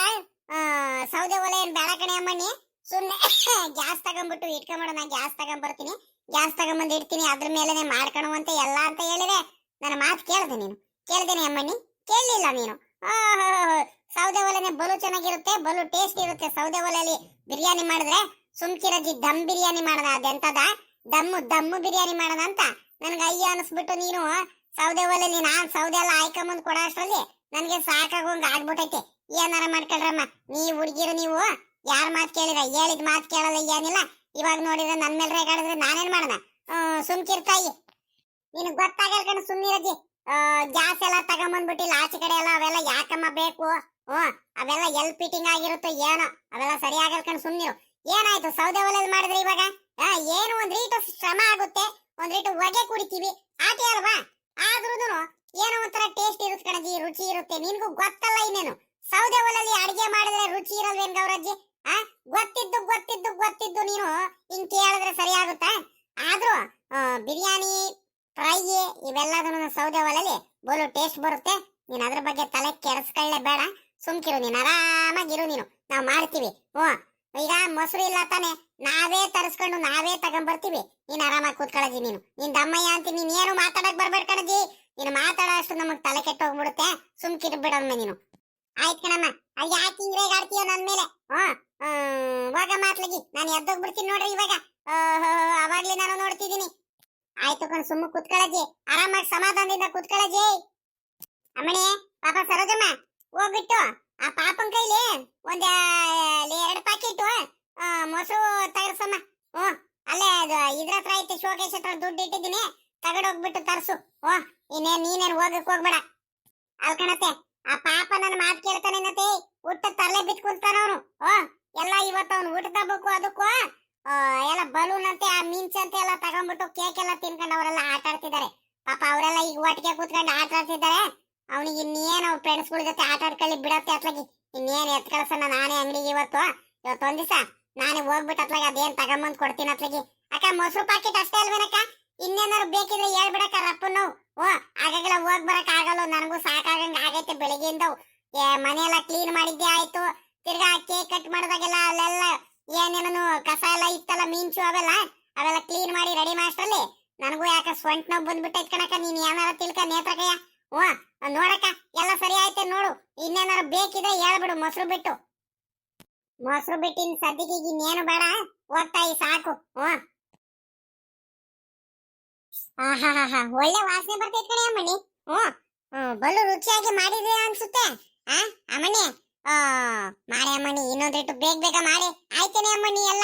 ಸೌದೆ ಒಲೆ ಏನ್ ಬೇಡ ಕಣೆ ಅಮ್ಮಣಿ ಸುಮ್ನೆ ಗ್ಯಾಸ್ ತಗೊಂಡ್ಬಿಟ್ಟು ಇಟ್ಕೊಂಬಿಡೋಣ ಗ್ಯಾಸ್ ತಗೊಂಡ್ಬರ್ತೀನಿ ಗ್ಯಾಸ್ ತಗೊಂಬಂದು ಇಡ್ತೀನಿ, ಅದ್ರ ಮೇಲೆನೆ ಮಾಡ್ಕೊಳು ಅಂತ ಎಲ್ಲ ಅಂತ ಹೇಳಿದೆ. ನನ್ನ ಮಾತು ಕೇಳ್ದೆ ನೀನು? ಕೇಳ್ದೇನೆ ಅಮ್ಮಣ್ಣಿ ಕೇಳಲಿಲ್ಲ ನೀನು? ಸೌದೆ ಒಲೆನೆ ಬಲು ಚೆನ್ನಾಗಿರುತ್ತೆ, ಬಲು ಟೇಸ್ಟ್ ಇರುತ್ತೆ ಸೌದೆ ಒಲೆಯಲ್ಲಿ ಬಿರಿಯಾನಿ ಮಾಡಿದ್ರೆ ಸುಮ್ಕಿರಜ್ಜಿ, ದಮ್ ಬಿರಿಯಾನಿ ಮಾಡದ, ಅದೆಂತದ? ದಮ್ಮು ದಮ್ಮು ಬಿರಿಯಾನಿ ಮಾಡದ ಅಂತ? ನನ್ಗೆ ಅಯ್ಯ ಅನಿಸ್ಬಿಟ್ಟು ನೀನು, ಸೌದೆ ಒಲೆಯಲ್ಲಿ ನಾನ್ ಸೌದೆ ಎಲ್ಲ ಆಯ್ಕೊಂಬಂದ್ ಕೊಡೋ ನನಗೆ ನನ್ಗೆ ಸಾಕಾಗೋಂಗ್ ಆಗ್ಬಿಟ್ಟೈತೆ ಏನಾರ ಮಾಡ್ಕೊಳ್ರಮ್ಮ ನೀ ಹುಡುಗಿರು ನೀವು, ಯಾರ ಮಾತು ಕೇಳಿರ ಹೇಳಿದ ಮಾತು ಕೇಳಲ್ಲ ಏನಿಲ್ಲ. ಇವಾಗ ನೋಡಿದ್ರೆ ನನ್ ಮೇಲೆ ರೇಗಾಡಿದ್ರೆ ನಾನೇನ್ ಮಾಡದ? ಸುಮ್ಕಿರ್ತಾಯಿ ನಿನ್ ಗೊತ್ತಾಗಲ್ ಕಣ ಸುಮ್ಮಿರಜಿ ಗ್ಯಾಸ್ ಎಲ್ಲ ತಗೊಂಬಂದ್ಬಿಟ್ಟಿಲ್ಲ, ಆಚೆ ಕಡೆ ಎಲ್ಲ ಅವೆಲ್ಲ ಯಾಕಮ್ಮ ಬೇಕು? ಹ್ಮ್, ಅವೆಲ್ಲ ಎಲ್ ಫಿಟ್ಟಿಂಗ್ ಆಗಿರುತ್ತೋ ಏನೋ, ಅವೆಲ್ಲ ಸರಿ ಆಗಲ್ ಕಣ್ ಏನಾಯ್ತು? ಸೌದೆ ಒಲೆಯಲ್ಲಿ ಮಾಡಿದ್ರೆ ಇವಾಗ? ಏನು ಒಂದ್ ರೀಟು ಶ್ರಮ ಆಗುತ್ತೆ, ಒಂದ್ ರೀಟು ಹೊಗೆ ಕುಡಿತೀವಿ. ಆಕೆ ಅಲ್ವಾ? ಆದ್ರೂನು ಏನೋ ಒಂಥರ ಟೇಸ್ಟ್ ಇರುತ್ತೆ ಕಣಜಿ, ರುಚಿ ಇರುತ್ತೆ. ನಿನ್ಗೂ ಗೊತ್ತಲ್ಲ ಇನ್ನೇನು. ಸೌದೆ ಒಲೆಯಲ್ಲಿ ಅಡಿಗೆ ಮಾಡಿದ್ರೆ ರುಚಿ ಇರಲ್ವೇನ್ ಗೌರಜ್ಜಿ? ಆ, ಗೊತ್ತಿದ್ದು ಗೊತ್ತಿದ್ದು ಗೊತ್ತಿದ್ದು ನೀನು ಹಿಂಗ್ ಕೇಳಿದ್ರೆ ಸರಿ ಆಗುತ್ತಾ ಆದ್ರೂ ಬಿರಿಯಾನಿ, ಫ್ರೈ ಇವೆಲ್ಲದನ್ನು ಸೌದೆ ಒಲೆಯಲ್ಲಿ ಬೋಲು ಟೇಸ್ಟ್ ಬರುತ್ತೆ. ನೀನ್ ಅದ್ರ ಬಗ್ಗೆ ತಲೆ ಕೆಡಿಸ್ಕೊಳ್ಳೆ ಬೇಡ. ಸುಮ್ಕಿರು ನೀನ್, ಆರಾಮಾಗಿರು ನೀನು. ನಾವು ಮಾಡ್ತೀವಿ. ಹ್ಞೂ ಈಗ ಮೊಸರು ಇಲ್ಲ ತಾನೆ. ನಾವೇ ತರಿಸ್ಕೊಂಡು ನಾವೇ ತಗೊಂಡ್ಬರ್ತೀವಿ ನೀನ್ ಆರಾಮಾಗಿ ಕೂತ್ಕೊಳ್ಳಜಿ ನೀನು. ನಿನ್ ಅಮ್ಮಯ್ಯ ಅಂತ, ನೀನ್ ಏನು ಮಾತಾಡಕ್ ಬರ್ಬೇಡ ಕಣಜಿ. ನೀನು ಮಾತಾಡೋ ಅಷ್ಟು ನಮಗ್ ತಲೆ ಕೆಟ್ಟ ಹೋಗ್ಬಿಡುತ್ತೆ. ಸುಮ್ಕಿರ್ ಬಿಡಮ್ಮ ನೀನು. ಆಯ್ತು ಕಣಮ್ಮ. ಅಲ್ಲಿ ಯಾಕೆ ಹಿಂಗ್ ರೇಗಾಡ್ತೀಯ ನನ್ ಮೇಲೆ? ಹೋಗ ಮಾತ್ಲಗಿ. ನಾನು ಎದ್ದೋಗ್ಬಿಡ್ತೀನಿ ನೋಡ್ರಿ ಇವಾಗ. ಅವಾಗ್ಲೇ ನಾನು ನೋಡ್ತಿದ್ದೀನಿ. ಆಯ್ತು ಕಣ ಸುಮ್ಮ ಕುತ್ಕೊಳ್ಳಜಿ. ಆರಾಮಾಗಿ ಸಮಾಧಾನದಿಂದ ಕುತ್ಕೊಳ್ಳಜಿ. ಅಮ್ಮಣಿ, ಪಾಪ ಸರೋಜಮ್ಮ, ಹೋಗ್ಬಿಟ್ಟು. ಆ ಪಾಪನ್ ಕೈಲಿ ಒಂದ್ ಎರಡು ಪ್ಯಾಕೆಟ್ ಮೊಸರು ತಗರ್ಸಮ್ಮ. ಓ ಅಲ್ಲೇ ಅದು ಇದ್ರ ಹತ್ರ ಐತೆ ಶೋಕೇಶ್ ಹತ್ರ ದುಡ್ಡು ಇಟ್ಟಿದ್ದೀನಿ. ತಗಡೋಗ್ಬಿಟ್ಟು ತರ್ಸು. ಓ ಇನ್ನೇನ್, ನೀನೇನ್ ಹೋಗಕ್ ಹೋಗ್ಬೇಡ. ಅಲ್ಕಣತೆ ಆ ಪಾಪ ನನ್ನ ಮಾತು ಕೇಳ್ತಾನೇನತೆ ಊಟ ತರಲೆ ಬಿತ್ಕೊಂತಾನ ಅವನು. ಓ ಎಲ್ಲ ಇವತ್ತು ಅವನು ಊಟದ ಬೇಕು ಅದಕ್ಕೂ ಎಲ್ಲ ಬಲೂನ್ ಅಂತೆ, ಆ ಮಿಂಚ್ ಅಂತೆ ಎಲ್ಲ ತಗೊಂಡ್ಬಿಟ್ಟು ಕೇಕ್ ಎಲ್ಲ ತಿನ್ಕೊಂಡು ಅವರೆಲ್ಲ ಆಟ ಆಡ್ತಿದ್ದಾರೆ ಪಾಪ ಅವರೆಲ್ಲ ಈಗ ಒಟ್ಟಿಗೆ ಕೂತ್ಕೊಂಡು ಆಟ ಆಡ್ತಿದ್ದಾರೆ ಅವನಿಗೆ ಇನ್ನೇನು ಫ್ರೆಂಡ್ಸ್ಗಳ ಜೊತೆ ಆಟ ಆಡ್ಕೊಳ್ಳಿ ಬಿಡತ್ತೆ ಅತ್ಲಾಗಿ. ಇನ್ನೇನು ಎತ್ ಕಳ್ಸೋಣ ನಾನೇ ಅಂಗಡಿಗೆ ಇವತ್ತು. ಇವತ್ತು ಒಂದ್ ದಿವಸ ನಾನೇ ಹೋಗ್ಬಿಟ್ಟು ಅತ್ಲಾಗ ಅದೇನ್ ತಗೊಂಬಂದ್ ಕೊಡ್ತೀನಿ ಅತ್ಲಾಗಿ. ಅಕ್ಕ, ಮೊಸರು ಪಾಕೆಟ್ ಅಷ್ಟೇ ಅಲ್ವೇನಕ್ಕ? ಇನ್ನೇನಾದ್ರು ಬೇಕಿದ್ರೆ ಹೇಳ್ಬಿಡಕ್ಕ ರಪ್ಪನು ಓ ಆಗಾಗೆಲ್ಲ ಹೋಗ್ ಬರಕ್ ಆಗಲ್ಲ, ನನಗೂ ಸಾಕಾಗಂಗ ಆಗೈತೆ ಬೆಳಿಗ್ಗೆಯಿಂದ ಏ, ಮನೆಯೆಲ್ಲ ಕ್ಲೀನ್ ಮಾಡಿದ್ದೆ ಆಯ್ತು. ತಿರ್ಗಾ ಕೇಕ್ ಕಟ್ ಮಾಡಿದಾಗೆಲ್ಲ ಅಲ್ಲೆಲ್ಲ ಏನೇನೂ ಕಸ ಎಲ್ಲ ಇತ್ತಲ್ಲ ಮೀನ್ಚು ಅವೆಲ್ಲ ಅವೆಲ್ಲ ಕ್ಲೀನ್ ಮಾಡಿ ರೆಡಿ ಮಾಡ್ಸಲ್ಲಿ. ನನಗೂ ಯಾಕೆ ಸ್ವಂಟ್ ನೋವು ಬಂದ್ಬಿಟ್ಟೈತ್ ಕಣಕ್ಕ, ನೀನ್ ಏನಾರ ತಿಳ್ಕ ನೇತ್ರಕಯ್ಯ ಓ ನೋಡಕ್ಕ, ಎಲ್ಲ ಸರಿ ಆಯ್ತೆ ನೋಡು. ಇನ್ನೇನಾರು ಬೇಕಿದ್ರೆ ಹೇಳ್ಬಿಡು, ಮೊಸರು ಬಿಟ್ಟು. ಮೊಸರು ಬಿಟ್ಟಿನ ಸದ್ಯಕ್ಕೆ ಇನ್ನೇನು ಬೇಡ. ಈ ಸಾಕು. ಹ್ಞೂ. ಆಹಾಹಾಹಾ, ಒಳ್ಳೆ ವಾಸನೆ ಬರ್ತೈತ್ ಕಣೆ ಅಮ್ಮಣ್ಣಿ. ಹ್ಞೂ. ಬಲು ರುಚಿಯಾಗಿ ಮಾಡಿದ್ರೆ ಅನ್ಸುತ್ತೆ. ಆ, ಅಮ್ಮಣ್ಣಿ? ಆ, ಮಾಡಿ ಅಮ್ಮಣ್ಣಿ ಇನ್ನೊಂದಿಟ್ಟು ಬೇಗ ಬೇಗ ಮಾಡಿ. ಆಯ್ತೇನೆ ಅಮ್ಮಣ್ಣಿ ಎಲ್ಲ?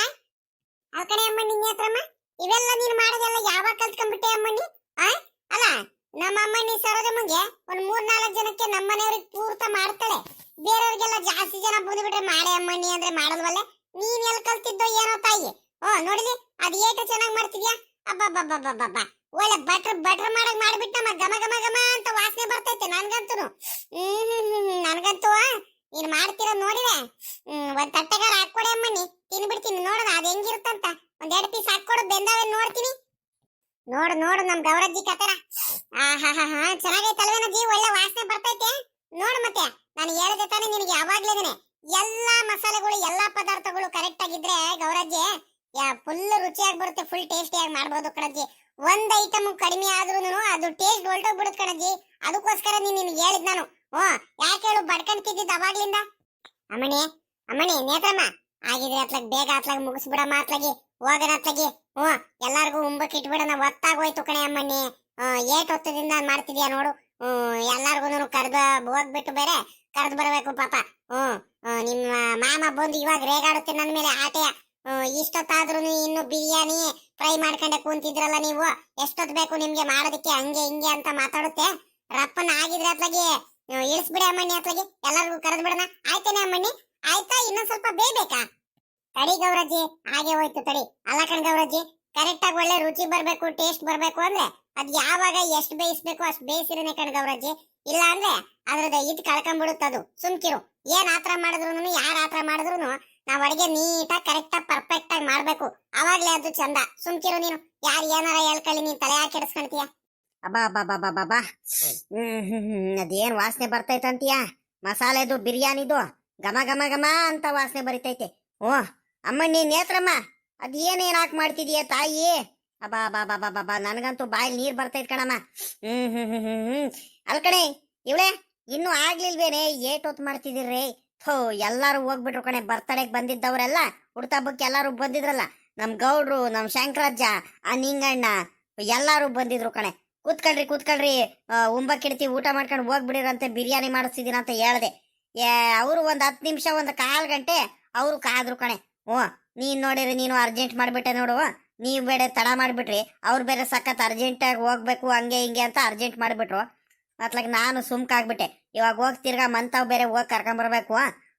ಆ ಕಣೆ ಅಮ್ಮಣ್ಣಿ ಹತ್ರಮ್ಮ? ಇವೆಲ್ಲ ನೀನು ಮಾಡೋದೆಲ್ಲ ಯಾವಾಗ ಕಲ್ತ್ಕೊಂಡ್ಬಿಟ್ಟೆ ಅಮ್ಮಣ್ಣಿ? ಆ, ಅಲ್ಲ? ನಮ್ಮ ಅಮ್ಮ ನೀ ಸರೋಜಮ್ಮಗೆ ಒಂದ್ ಮೂರ್ ನಾಲ್ಕು ಜನಕ್ಕೆ ನಮ್ಮ ಮನೆಯವ್ರಿಗೆ ಪೂರ್ತ ಮಾಡ್ತಾಳೆ. ಬೇರೆಯವ್ರಿಗೆಲ್ಲ ಜಾಸ್ತಿ ಜನ ಬಂದ್ಬಿಟ್ರೆ ಮಾಡೆ ಅಮ್ಮಣ್ಣಿ ಅಂದ್ರೆ ಮಾಡಲ್ವಲ್ಲ? ನೀನ್ ಎಲ್ಲಿ ಕಲ್ತಿದ್ದೋ ಏನೋ ತಾಯಿ? ಓ ನೋಡಿ ಅದ್ ಏಟು ಚೆನ್ನಾಗಿ ಮಾಡ್ತಿದ್ಯಾ? ಅಬ್ಬಬ್ಬಬ್ಬಬ್ಬಬ್ಬ. ಒಳ್ಳೆ ಬಟ್ರ್ ಬಟ್ರ್ ಮಾಡಕ್ ಮಾಡ್ಬಿಟ್ಟಮ್ಮ ಗಮ ಗಮ ಗಮ ಅಂತ ವಾಸನೆ ಬರ್ತೈತೆ ನನ್ಗಂತೂ ಹ್ಮ್, ನನ್ಗಂತೂ ನೀನ್ ಮಾಡ್ತಿರೋ ನೋಡಿದೆ? ಹ್ಮ್, ಒಂದ್ ತಟ್ಟೆಗಾರ ಹಾಕೊಡೆ ಅಮ್ಮಣ್ಣಿ. ತಿನ್ಬಿಡ್ತೀನಿ ನೋಡೋಣ ಅದ್ ಹೆಂಗಿರುತ್ತಂತ. ಒಂದ್ ಎರಡು ಪೀಸ್ ಹಾಕೊಡು ಬೆಂದಾವೆ ನೋಡ್ತೀನಿ? ನೋಡು ನೋಡು ನಮ್ ಗೌರಜ್ಜಿ ಕತೆರ ಆಹಾಹಾ ಚೆನ್ನಾಗೈತಲ್ವೇನಜ್ಜಿ ಒಳ್ಳೆ ವಾಸನೆ ಬರ್ತೈತೆ? ನೋಡು ಮತ್ತೆ. ನಾನು ಹೇಳಿದೆ ತಾನೇ ನಿನಗೆ ಯಾವಾಗ್ಲೇನೆ ಎಲ್ಲಾ ಮಸಾಲೆಗಳು, ಎಲ್ಲಾ ಪದಾರ್ಥಗಳು ಕರೆಕ್ಟ್ ಆಗಿದ್ರೆ ಗೌರಜ್ಜಿ, ಯಾ ಫುಲ್ ರುಚಿಯಾಗಿ ಬರುತ್ತೆ ಫುಲ್ ಟೇಸ್ಟಿಯಾಗಿ ಮಾಡ್ಬೋದು ಕಣಜ್ಜಿ. ಒಂದ್ ಐಟಮ್ ಕಡಿಮೆ ಆದ್ರೂನು ಅದು ಟೇಸ್ಟ್ ಹೊಲ್ಟೋಗ್ಬಿಡುತ್ತೆ ಕಣಜ್ಜಿ. ಅದಕ್ಕೋಸ್ಕರ ನೀನ್ ನಿನ್ಗೆ ಹೇಳಿದ್ ನಾನು. ಓ ಯಾಕೆ ಹೇಳು, ಬಡ್ಕೊಂಡ್ ತಿದ್ದಿದ್ದು ಅವಾಗ್ಲಿಂದ? ಅಮ್ಮಣಿ ಅಮ್ಮಣಿ, ನೇತ್ರಮ್ಮ. ಆಗಿದ್ರೆ ಅತ್ಲಾಗ ಬೇಗ ಅತ್ಲಾಗ ಮುಗಿಸ್ಬಿಡಮ್ಮ ಅತ್ಲಾಗಿ. ಹೋಗೋಣ ಅತ್ಲಾಗಿ. ಹ್ಞೂ. ಎಲ್ಲಾರ್ಗು ಉಂಬಕ್ಕೆ ಇಟ್ಬಿಡೋಣ. ಒತ್ತಾಗೋಯ್ತು ಕಣೆ ಅಮ್ಮಣ್ಣಿ. ಏಟ್ ಹೊತ್ತದಿಂದ ಮಾಡ್ತಿದ್ಯಾ ನೋಡು. ಹ್ಮ್ ಎಲ್ಲಾರ್ಗು ಕರ್ದ ಹೋಗ್ಬಿಟ್ಟು ಬೇರೆ, ಕರ್ದ್ ಬರಬೇಕು ಪಾಪ. ಹ್ಮ್ ನಿಮ್ಮ ಮಾಮ ಬಂದು ಇವಾಗ ರೇಗಾಡುತ್ತೆ ನನ್ನ ಮೇಲೆ ಆಟೆಯ. ಇಷ್ಟೊತ್ತಾದ್ರೂ ಇನ್ನು ಬಿರಿಯಾನಿ ಫ್ರೈ ಮಾಡ್ಕೊಂಡೆ ಕೂತಿದ್ರಲ್ಲ ನೀವು. ಎಷ್ಟೊತ್ತು ಬೇಕು ನಿಮ್ಗೆ ಮಾಡೋದಕ್ಕೆ, ಹಂಗೆ, ಹಿಂಗೆ ಅಂತ ಮಾತಾಡುತ್ತೆ. ರಪ್ಪನ ಆಗಿದ್ರೆ ಅತ್ಲಾಗಿ ಇಳಿಸ್ಬಿಡಿ ಅಮ್ಮಣ್ಣಿ ಅತ್ಲಾಗಿ, ಎಲ್ಲರಿಗೂ ಕರೆದು ಬಿಡೋಣ. ಆಯ್ತೇನೆ ಅಮ್ಮಣ್ಣಿ? ಆಯ್ತಾ? ಇನ್ನೊಂದ್ ಸ್ವಲ್ಪ ಬೇಯ್ಬೇಕಾ ತಡಿ ಗೌರಜ್ಜಿ, ಹಾಗೆ ಹೋಯ್ತು ತಡಿ. ಅಲ್ಲ ಕಣ್ ಗೌರಜ್ಜಿ. ಕರೆಕ್ಟ್ ಆಗಿ ಒಳ್ಳೆ ರುಚಿ ಬರ್ಬೇಕು ಟೇಸ್ಟ್ ಬರಬೇಕು ಅಂದ್ರೆ ಅದ್ ಯಾವಾಗ ಎಷ್ಟು ಬೇಯಿಸ್ಬೇಕು ಅಷ್ಟು ಬೇಯಿಸಿರನೆ ಕಣ್ ಗೌರಜ್ಜಿ ಇಲ್ಲ ಅಂದ್ರೆ ಅದ್ರದ ಇದ್ ಕಳ್ಕೊಂಡ್ಬಿಡುತ್ತೆ ಅದು. ಸುಮ್ಕಿರು ಏನ್ ಆತರ ಮಾಡಿದ್ರು ಯಾರ ಆತರ ಮಾಡಿದ್ರು ನಾವ್ ಅಡಿಗೆ ನೀಟಾಗಿ ಕರೆಕ್ಟ್ ಆಗಿ ಪರ್ಫೆಕ್ಟ್ ಆಗಿ ಮಾಡ್ಬೇಕು. ಅವಾಗ್ಲೇ ಅದು ಚಂದ. ಸುಮ್ಕಿರು ನೀನು. ಯಾರು ಏನಾರ ಹೇಳ್ಕೊಳ್ಳಿ ನೀನ್ ತಲೆ ಹಾಕಿ ಕೆಡಿಸ್ಕೊಂತೀಯ ಅಬ್ಬಾ ಅಬ್ಬಾ ಬಾ ಬಾ ಹ್ಮ್ ಹ್ಮ್ ಅದೇನ್ ವಾಸನೆ ಬರ್ತೈತಂತೀಯ? ಮಸಾಲೆದು, ಬಿರಿಯಾನಿದು, ಘಮ ಘಮ ಘಮ ಅಂತ ವಾಸನೆ ಬರಿತೈತೆ. ಓ, ಅಮ್ಮ ನೇತ್ರಮ್ಮ ಅದ್ ಏನೇನ್ ಹಾಕ್ ಮಾಡ್ತಿದೀಯ ತಾಯಿ? ಅಬ್ಬಾ ಅಬ್ಬಾ ಅಬ್ಬಾ ಬಾ ಬಾ ನನಗಂತೂ ಬಾಯಲ್ಲಿ ನೀರ್ ಬರ್ತೈತ್ ಕಣಮ್ಮ. ಹ್ಮ್ ಹ್ಮ್ ಹ್ಮ್ ಅಲ್ ಕಣೆ, ಇವಳೆ, ಇನ್ನೂ ಆಗ್ಲಿಲ್ವೇನೆ? ಏಟ್ ಹೊತ್ತು ಮಾಡ್ತಿದಿರ್ರಿ ಥೋ, ಎಲ್ಲಾರು ಹೋಗ್ಬಿಟ್ರು ಕಣೆ. ಬರ್ತಡೆಗ್ ಬಂದಿದ್ದವ್ರೆಲ್ಲ ಹಬ್ಬಕ್ಕೆ ಎಲ್ಲಾರು ಬಂದಿದ್ರಲ್ಲ. ನಮ್ ಗೌಡ್ರು, ನಮ್ ಶಂಕರಾಜ ಆ ನಿಂಗಣ್ಣ, ಎಲ್ಲಾರು ಬಂದಿದ್ರು ಕಣೆ. ಕೂತ್ಕೊಳ್ರಿ ಕೂತ್ಕೊಳ್ರಿ. ಉಂಬಕ್ಕಿಡ್ತಿ ಊಟ ಮಾಡ್ಕೊಂಡು ಹೋಗ್ಬಿಡಿರಂತೆ, ಬಿರಿಯಾನಿ ಮಾಡಿಸ್ತಿದ್ದೀನಂತ ಹೇಳ್ದೆ. ಏ, ಅವರು ಒಂದ್ ಹತ್ತು ನಿಮಿಷ, ಒಂದು ಕಾಲು ಗಂಟೆ, ಅವರು ಕಾದ್ರು ಕಣೆ. ಓ ನೀನ್ ನೋಡಿರಿ ನೀನು ಅರ್ಜೆಂಟ್ ಮಾಡ್ಬಿಟ್ಟೆ ನೋಡು. ನೀವ್ ಬೇಡ, ತಡ ಮಾಡ್ಬಿಟ್ರಿ. ಅವ್ರು ಬೇರೆ ಸಖತ್ ಅರ್ಜೆಂಟಾಗಿ ಹೋಗ್ಬೇಕು, ಹಂಗೆ ಹಿಂಗೆ ಅಂತ ಅರ್ಜೆಂಟ್ ಮಾಡ್ಬಿಟ್ರು. ಅತ್ಲಾಗ ನಾನು ಸುಮ್ಕಾಗ್ಬಿಟ್ಟೆ ಇವಾಗ ಹೋಗಿ ತಿರ್ಗಾ ಮಂತಾವ್ ಬೇರೆ ಹೋಗಿ ಕರ್ಕೊಂಬರ್ಬೇಕು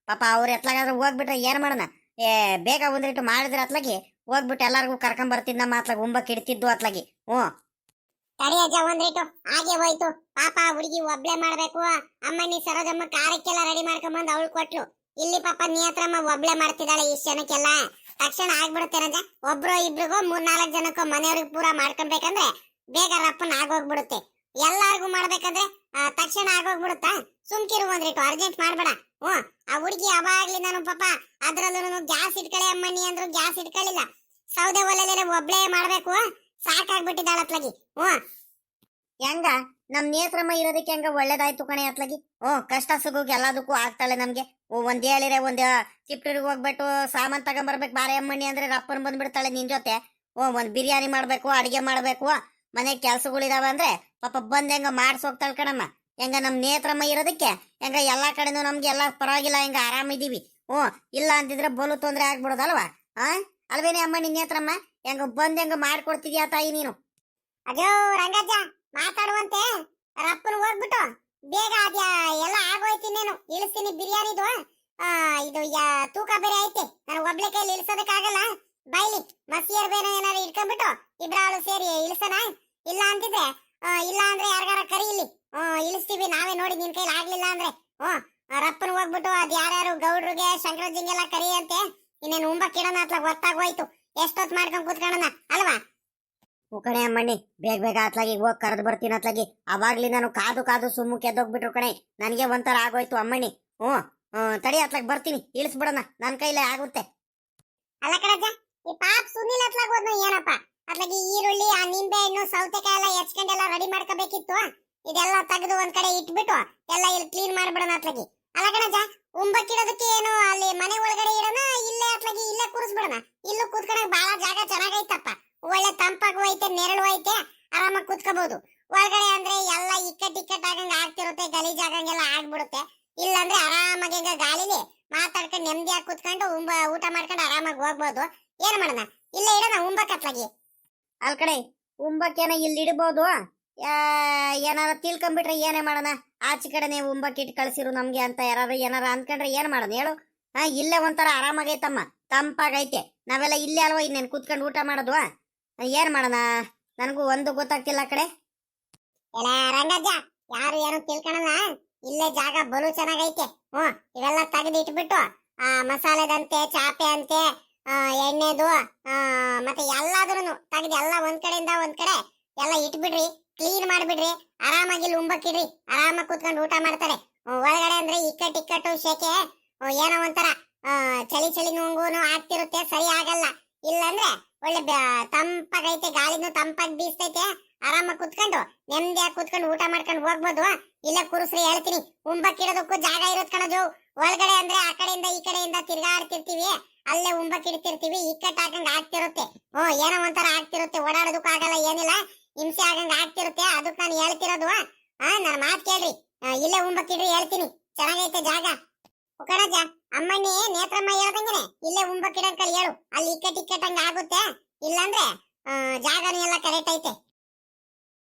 ಪಾಪ ಅವ್ರು ಎತ್ಲಾಗಾದ್ರೂ ಹೋಗ್ಬಿಟ್ರೆ ಏನ್ ಮಾಡೋಣ? ಏ, ಬೇಗ ಒಂದಿಟ್ಟು ಮಾಡಿದ್ರೆ ಅತ್ಲಾಗಿ ಹೋಗ್ಬಿಟ್ಟು ಎಲ್ಲಾರ್ಗೂ ಕರ್ಕೊಂಬರ್ತಿದ್ದಮ್ಮ ಅತ್ಲಾಗ, ಉಂಬಕ್ ಇಡ್ತಿದ್ದು ಅತ್ಲಾಗಿ. ಹ್ಞೂ. ಅಜ್ಜ ಒಂದ್ರಿಟ್ಟು ಹಾಗೆ ಹೋಯ್ತು. ಪಾಪ ಹುಡುಗಿ ಒಬ್ಳೆ ಮಾಡ್ಬೇಕು. ನೀ ಸರೋಜಮ್ಮ ಕಾರಕ್ಕೆಲ್ಲ ರೆಡಿ ಮಾಡ್ಕೊಂಬಂದು ಅವಳು ಕೊಟ್ಲು. ಇಲ್ಲಿ ಪಾಪ ನೇತ್ರಮ್ಮ ಒಬ್ಳೆ ಮಾಡ್ತಿದ್ದಾಳೆ ಇಷ್ಟು ಜನಕ್ಕೆಲ್ಲ. ತಕ್ಷಣ ಆಗ್ಬಿಡುತ್ತೆ ರಜ. ಒಬ್ರು ಇಬ್ರಿಗೋ ಮೂರ್ ನಾಲ್ಕು ಜನಕ್ಕೋ ಮನೆಯವ್ರಿಗೆ ಪೂರ ಮಾಡ್ಕೊಬೇಕಂದ್ರೆ ಬೇಗ ರಪ್ಪನ ಆಗೋಗ್ಬಿಡುತ್ತೆ. ಎಲ್ಲಾರ್ಗು ಮಾಡ್ಬೇಕಂದ್ರೆ ತಕ್ಷಣ ಆಗೋಗ್ಬಿಡುತ್ತಾ? ಸುಮ್ಕಿರು ಒಂದ್ರಿಟ್ಟು ಅರ್ಜೆಂಟ್ ಮಾಡ್ಬೇಡ. ಹ್ಮ್ ಆ ಹುಡುಗಿ ಅವಾಗ್ಲಿ ನಾನು ಪಾಪ ಅದ್ರಲ್ಲೂ ಗ್ಯಾಸ್ ಇಟ್ಕೊಳ್ಳಿ ಅಮ್ಮನಿ ಅಂದ್ರು ಗ್ಯಾಸ್ ಇಟ್ಕೊಳ್ಳಿಲ್ಲ ಸೌದೆ ಒಲೆಲೆ ಒಬ್ಳೆ ಮಾಡ್ಬೇಕು, ಸಾಕಾಗ್ಬಿಟ್ಟಿದ್ದಾಳ ಅತ್ಲಗಿ. ಹ್ಮ್ ಹೆಂಗ? ನಮ್ ನೇತ್ರಮ್ಮ ಇರೋದಕ್ಕೆ ಹೆಂಗ ಒಳ್ಳೇದಾಯ್ತು ಕಣೆ ಅತ್ಲಗಿ? ಓ ಕಷ್ಟ ಸುಗುಗ್ ಎಲ್ಲದಕ್ಕೂ ಆಗ್ತಾಳೆ ನಮ್ಗೆ. ಒಂದ್ ಹೇಳಿರೆ ಒಂದ್ ಚಿಪ್ಟೂರಿಗೆ ಹೋಗ್ಬಿಟ್ಟು ಸಾಮಾನ್ ತಗೊಂಬರ್ಬೇಕು ಬಾರೆ ಅಮ್ಮನಿ ಅಂದ್ರೆ ರಪ್ಪನ್ ಬಂದ್ಬಿಡ್ತಾಳೆ ನಿನ್ ಜೊತೆ. ಓ, ಒಂದ್ ಬಿರಿಯಾನಿ ಮಾಡ್ಬೇಕು, ಅಡಿಗೆ ಮಾಡ್ಬೇಕು ಮನೆ ಕೆಲ್ಸಗಳಿದಾವ ಅಂದ್ರೆ ಪಾಪ ಬಂದ್ ಹೆಂಗ ಮಾಡ್ಸ್ ಹೋಗ್ತಾಳೆ ಕಣಮ್ಮ. ಹೆಂಗ ನಮ್ ನೇತ್ರಮ್ಮ ಇರೋದಕ್ಕೆ, ಹೆಂಗ ಎಲ್ಲಾ ಕಡೆನೂ ನಮ್ಗೆ ಎಲ್ಲಾ ಪರವಾಗಿಲ್ಲ, ಹೆಂಗ ಆರಾಮಿದೀವಿ ಓ, ಇಲ್ಲ ಅಂತಿದ್ರೆ ಬಲು ತೊಂದ್ರೆ ಆಗ್ಬಿಡೋದಲ್ವಾ? ಆ? ಅಲ್ವೇನೆ ಅಮ್ಮ ನಿನ್ ನೇತ್ರಮ್ಮ? ಹೆಂಗ ಬಂದ್ ಹೆಂಗ ಮಾಡ್ಕೊಡ್ತಿದ್ಯಾ ತಾಯಿ ನೀನು? ಅಜೋ ರಂಗಜ್ಜ, ಮಾತಾಡುವಂತೆ. ರಪ್ಪನ್ ಹೋಗ್ಬಿಟ್ಟು ಬೇಗ ಅದ್ಯಾ, ಎಲ್ಲ ಆಗೋಯ್ತು ಇನ್ನೇನು ಇಳಿಸ್ತೀನಿ ಬಿರಿಯಾನಿದು ಇದು. ಯಾ- ತೂಕ ಬೇರೆ ಐತೆ. ನಾನು ಒಬ್ಳೆ ಕೈಲಿ ಇಳಿಸೋದಕ್ಕಾಗಲ್ಲ. ಬೈಲಿ ಮಸಿಯರ್ ಬೇರೆ ಏನಾರು ಇಟ್ಕೊಂಡ್ಬಿಟ್ಟು ಇಬ್ರಾಳು ಸೇರಿ ಇಳಿಸೋಣ. ಇಲ್ಲ ಅಂತಿದ್ರೆ ಇಲ್ಲ ಅಂದ್ರೆ ಯಾರಿಗಾರ ಕರೀಲಿ ಇಳಿಸ್ತೀವಿ, ನಾವೇ ನೋಡಿ ನಿನ್ ಕೈಲಿ ಆಗ್ಲಿಲ್ಲ ಅಂದ್ರೆ. ಹ್ಮ್ ರಪ್ಪನ್ ಹೋಗ್ಬಿಟ್ಟು ಅದ್ ಯಾರ್ಯಾರು ಗೌಡ್ರಿಗೆ ಕರಿ ಕರಿಯಂತೆ. ಇನ್ನೇನು ಉಂಬಕ್ ಇಡೋಣ ಅತ್ಲಾಗ ಗೊತ್ತಾಗೋಯ್ತು. ಎಷ್ಟೊತ್ತು ಮಾಡ್ಕೊಂಡ್ ಕೂತ್ಕೊಳ್ಳೋಣ ಅಲ್ವಾ? ಕಣೆ ಅಮ್ಮಣ್ಣಿ, ಬೇಗ ಬೇಗ ಅತ್ಲಾಗಿ ಹೋಗಿ ಕರೆದು ಬರ್ತೀನಿ ಅತ್ಲಾಗಿ ಅವಾಗ್ಲಿ ನಾನು ಕಾದು ಕಾದು ಸುಮ್ಮು ಕೆದ್ದೋಗ್ಬಿಟ್ರು ಕಣೆ. ನನಗೆ ಒಂಥರ ಆಗೋಯ್ತು ಅಮ್ಮಣ್ಣಿ. ಹ್ಞೂ ತಡಿ ಅತ್ಲಾಗ ಬರ್ತೀನಿ. ಇಳಿಸ್ಬಿಡೋಣ. ನನ್ನ ಕೈಲೇ ಆಗುತ್ತೆ. ಅಲ್ಲ ಕಣಜ್ಜ, ಈ ಪಾಪ ಸುನಿಲ್ ಅತ್ಲಾಗ ಹೋದ್ನು ಏನಪ್ಪ? ಅತ್ಲಾಗಿ ಈರುಳ್ಳಿ, ಆ ನಿಂಬೆ ಹಣ್ಣು, ಸೌತೆಕಾಯಿ ಎಲ್ಲ ಹೆಚ್ಕೊಂಡೆಲ್ಲ ರೆಡಿ ಮಾಡ್ಕೋಬೇಕಿತ್ತು. ಇದೆಲ್ಲ ತೆಗೆದು ಒಂದ್ ಕಡೆ ಇಟ್ಬಿಟ್ಟು ಎಲ್ಲ ಇಲ್ಲಿ ಕ್ಲೀನ್ ಮಾಡ್ಬಿಡೋಣ ಅತ್ಲಾಗಿ ಅಲ್ಲ ಗಣಜ, ಉಂಬಕ್ಕಿಡೋದಕ್ಕೆ ಏನು ಅಲ್ಲಿ ಮನೆ ಒಳಗಡೆ ಇಡೋಣ, ಇಲ್ಲೇ ಅತ್ಲಾಗಿ ಇಲ್ಲೇ ಕೂರಿಸ್ಬಿಡೋಣ. ಇಲ್ಲೂ ಕೂತ್ಕೊಳಕ್ ಬಹಳ ಜಾಗ ಚೆನ್ನಾಗೈತಪ್ಪ. ಒಳ್ಳೆ ತಂಪಾಗೂ ಐತೆ ನೆರಳು ಐತೆ ಆರಾಮಾಗಿ ಕೂತ್ಕೋಬಹುದು ಒಳಗಡೆ ಅಂದ್ರೆ ಎಲ್ಲ ಇಕ್ಕಟ್ ಇಕ್ಕಟ್ ಆಗಂಗ ಆಗ್ತಿರುತ್ತೆ, ಗಲೀಜ್ ಆಗಂಗೆಲ್ಲ ಆಗ್ಬಿಡುತ್ತೆ. ಇಲ್ಲಾಂದ್ರೆ ಆರಾಮಾಗಿ ಹಿಂಗ ಗಾಳಿಲಿ ಮಾತಾಡ್ಕೊಂಡು ನೆಮ್ಮದಿಯಾಗಿ ಕೂತ್ಕೊಂಡು ಉಂಬ ಊಟ ಮಾಡ್ಕೊಂಡು ಆರಾಮಾಗಿ ಹೋಗ್ಬೋದು. ಏನ್ ಮಾಡೋಣ? ಇಲ್ಲೇ ಇಡೋಣ ಉಂಬಕತ್ಲಾಗಿ ಅಲ್ ಕಡೆ, ಉಂಬಕ್ಕೇನ ಇಲ್ಲಿ ಇಡ್ಬೋದು. ಯಾ- ಏನಾರ ತಿಳ್ಕೊಂಬಿಟ್ರೆ ಏನೇ ಮಾಡೋಣ? ಆಚೆ ಕಡೆನೆ ಉಂಬಕ್ಕೆ ಇಟ್ಟು ಕಳ್ಸಿರು ನಮ್ಗೆ ಅಂತ ಯಾರು ಏನಾರ ಅನ್ಕೊಂಡ್ರೆ ಏನ್ ಮಾಡೋಣ ಹೇಳು. ಹಾ ಇಲ್ಲೇ ಒಂಥರ ಆರಾಮಾಗೈತಮ್ಮ. ತಂಪಾಗೈತೆ. ನಾವೆಲ್ಲ ಇಲ್ಲೇ ಅಲ್ವಾ ಇನ್ನೇನು ಕೂತ್ಕೊಂಡು ಊಟ ಮಾಡೋದು? ಏನು ಮಾಡೋಣ? ನನಗೂ ಒಂದು ಗೊತ್ತಾಗ್ತಿಲ್ಲ ಕಡೆ. ಎಲ್ಲ ರಂಗಜ್ಜ, ಯಾರು ಏನು ತಿಳ್ಕೊಳಲ್ಲ? ಇಲ್ಲೇ ಜಾಗ ಬಲು ಚೆನ್ನಾಗೈತೆ. ಹ್ಞೂ, ಇವೆಲ್ಲ ತೆಗೆದು ಇಟ್ಬಿಟ್ಟು ಆ, ಮಸಾಲೆದಂತೆ ಚಾಪೆ ಅಂತೆ ಎಣ್ಣೆದು ಮತ್ತೆ ಎಲ್ಲಾದ್ರೂ ತೆಗೆದು ಎಲ್ಲ ಒಂದ್ ಕಡೆಯಿಂದ ಒಂದ್ ಕಡೆ ಎಲ್ಲ ಇಟ್ಬಿಡ್ರಿ. ಕ್ಲೀನ್ ಮಾಡ್ಬಿಡ್ರಿ. ಆರಾಮಾಗಿ ಉಂಬಕ್ಕಿಡ್ರಿ. ಆರಾಮಾಗಿ ಕುತ್ಕೊಂಡು ಊಟ ಮಾಡ್ತಾರೆ. ಒಳಗಡೆ ಅಂದ್ರೆ ಇಕ್ಕಟ್ ಇಕ್ಕಟ್ಟು ಶೆಕೆ ಏನೋ ಒಂಥರ ಚಳಿ ಚಳಿ ನುಂಗುನು ಆಗ್ತಿರುತ್ತೆ, ಸರಿ ಆಗಲ್ಲ. ಇಲ್ಲಾಂದ್ರೆ ಒಳ್ಳೆ ತಂಪಾಗೈತೆ ಗಾಳಿನೂ ತಂಪಾಗಿ ಬೀಸ್ತೈತೆ. ಆರಾಮಾಗಿ ಕುತ್ಕೊಂಡು ನೆಮ್ಮದಿಯಾಗಿ ಕುತ್ಕೊಂಡು ಊಟ ಮಾಡ್ಕೊಂಡು ಹೋಗ್ಬೋದು. ಇಲ್ಲ ಕುರುಸ್ರಿ ಹೇಳ್ತೀನಿ. ಉಂಬಕ್ಕಿಡೋದಕ್ಕೂ ಜಾಗ ಇರೋದ್ ಕಣಜು ಒಳಗಡೆ ಅಂದ್ರೆ ಆ ಕಡೆಯಿಂದ ಈ ಕಡೆಯಿಂದ ತಿರ್ಗಾಡ್ತಿರ್ತೀವಿ ಅಲ್ಲೇ ಉಂಬಕ್ಕಿಡ್ತಿರ್ತೀವಿ. ಇಕ್ಕಟ್ಟು ಹಾಕಂಗ್ ಆಗ್ತಿರುತ್ತೆ. ಓ ಏನೋ ಒಂಥರ ಆಗ್ತಿರುತ್ತೆ. ಓಡಾಡೋದಕ್ಕೂ ಆಗಲ್ಲ, ಏನಿಲ್ಲ. ಹಿಂಸೆ ಆಗಂಗ ಆಗ್ತಿರುತ್ತೆ ಅದಕ್ಕೆ ನಾನು ಹೇಳ್ತಿರೋದು, ಆ ನನ್ನ ಮಾತು ಕೇಳ್ರಿ. ಇಲ್ಲೇ ಉಂಬಕ್ಕಿಡ್ರಿ, ಹೇಳ್ತೀನಿ. ಚೆನ್ನಾಗೈತೆ ಜಾಗ. ಕಣಜ ಅಮ್ಮಣ್ಣಿ ನೇತ್ರಮ್ಮ ಹೇಳ್ದಂಗೆನೆ, ಇಲ್ಲೇ ಉಂಬಕ್ಕಿಡಂಕಲ್ಲಿ ಹೇಳು. ಅಲ್ಲಿ ಇಕ್ಕಟ್ ಇಕ್ಕಟ್ಟಂಗ ಆಗುತ್ತೆ. ಇಲ್ಲಾಂದ್ರೆ ಜಾಗನೂ ಎಲ್ಲ ಕರೆಕ್ಟ್ ಐತೆ.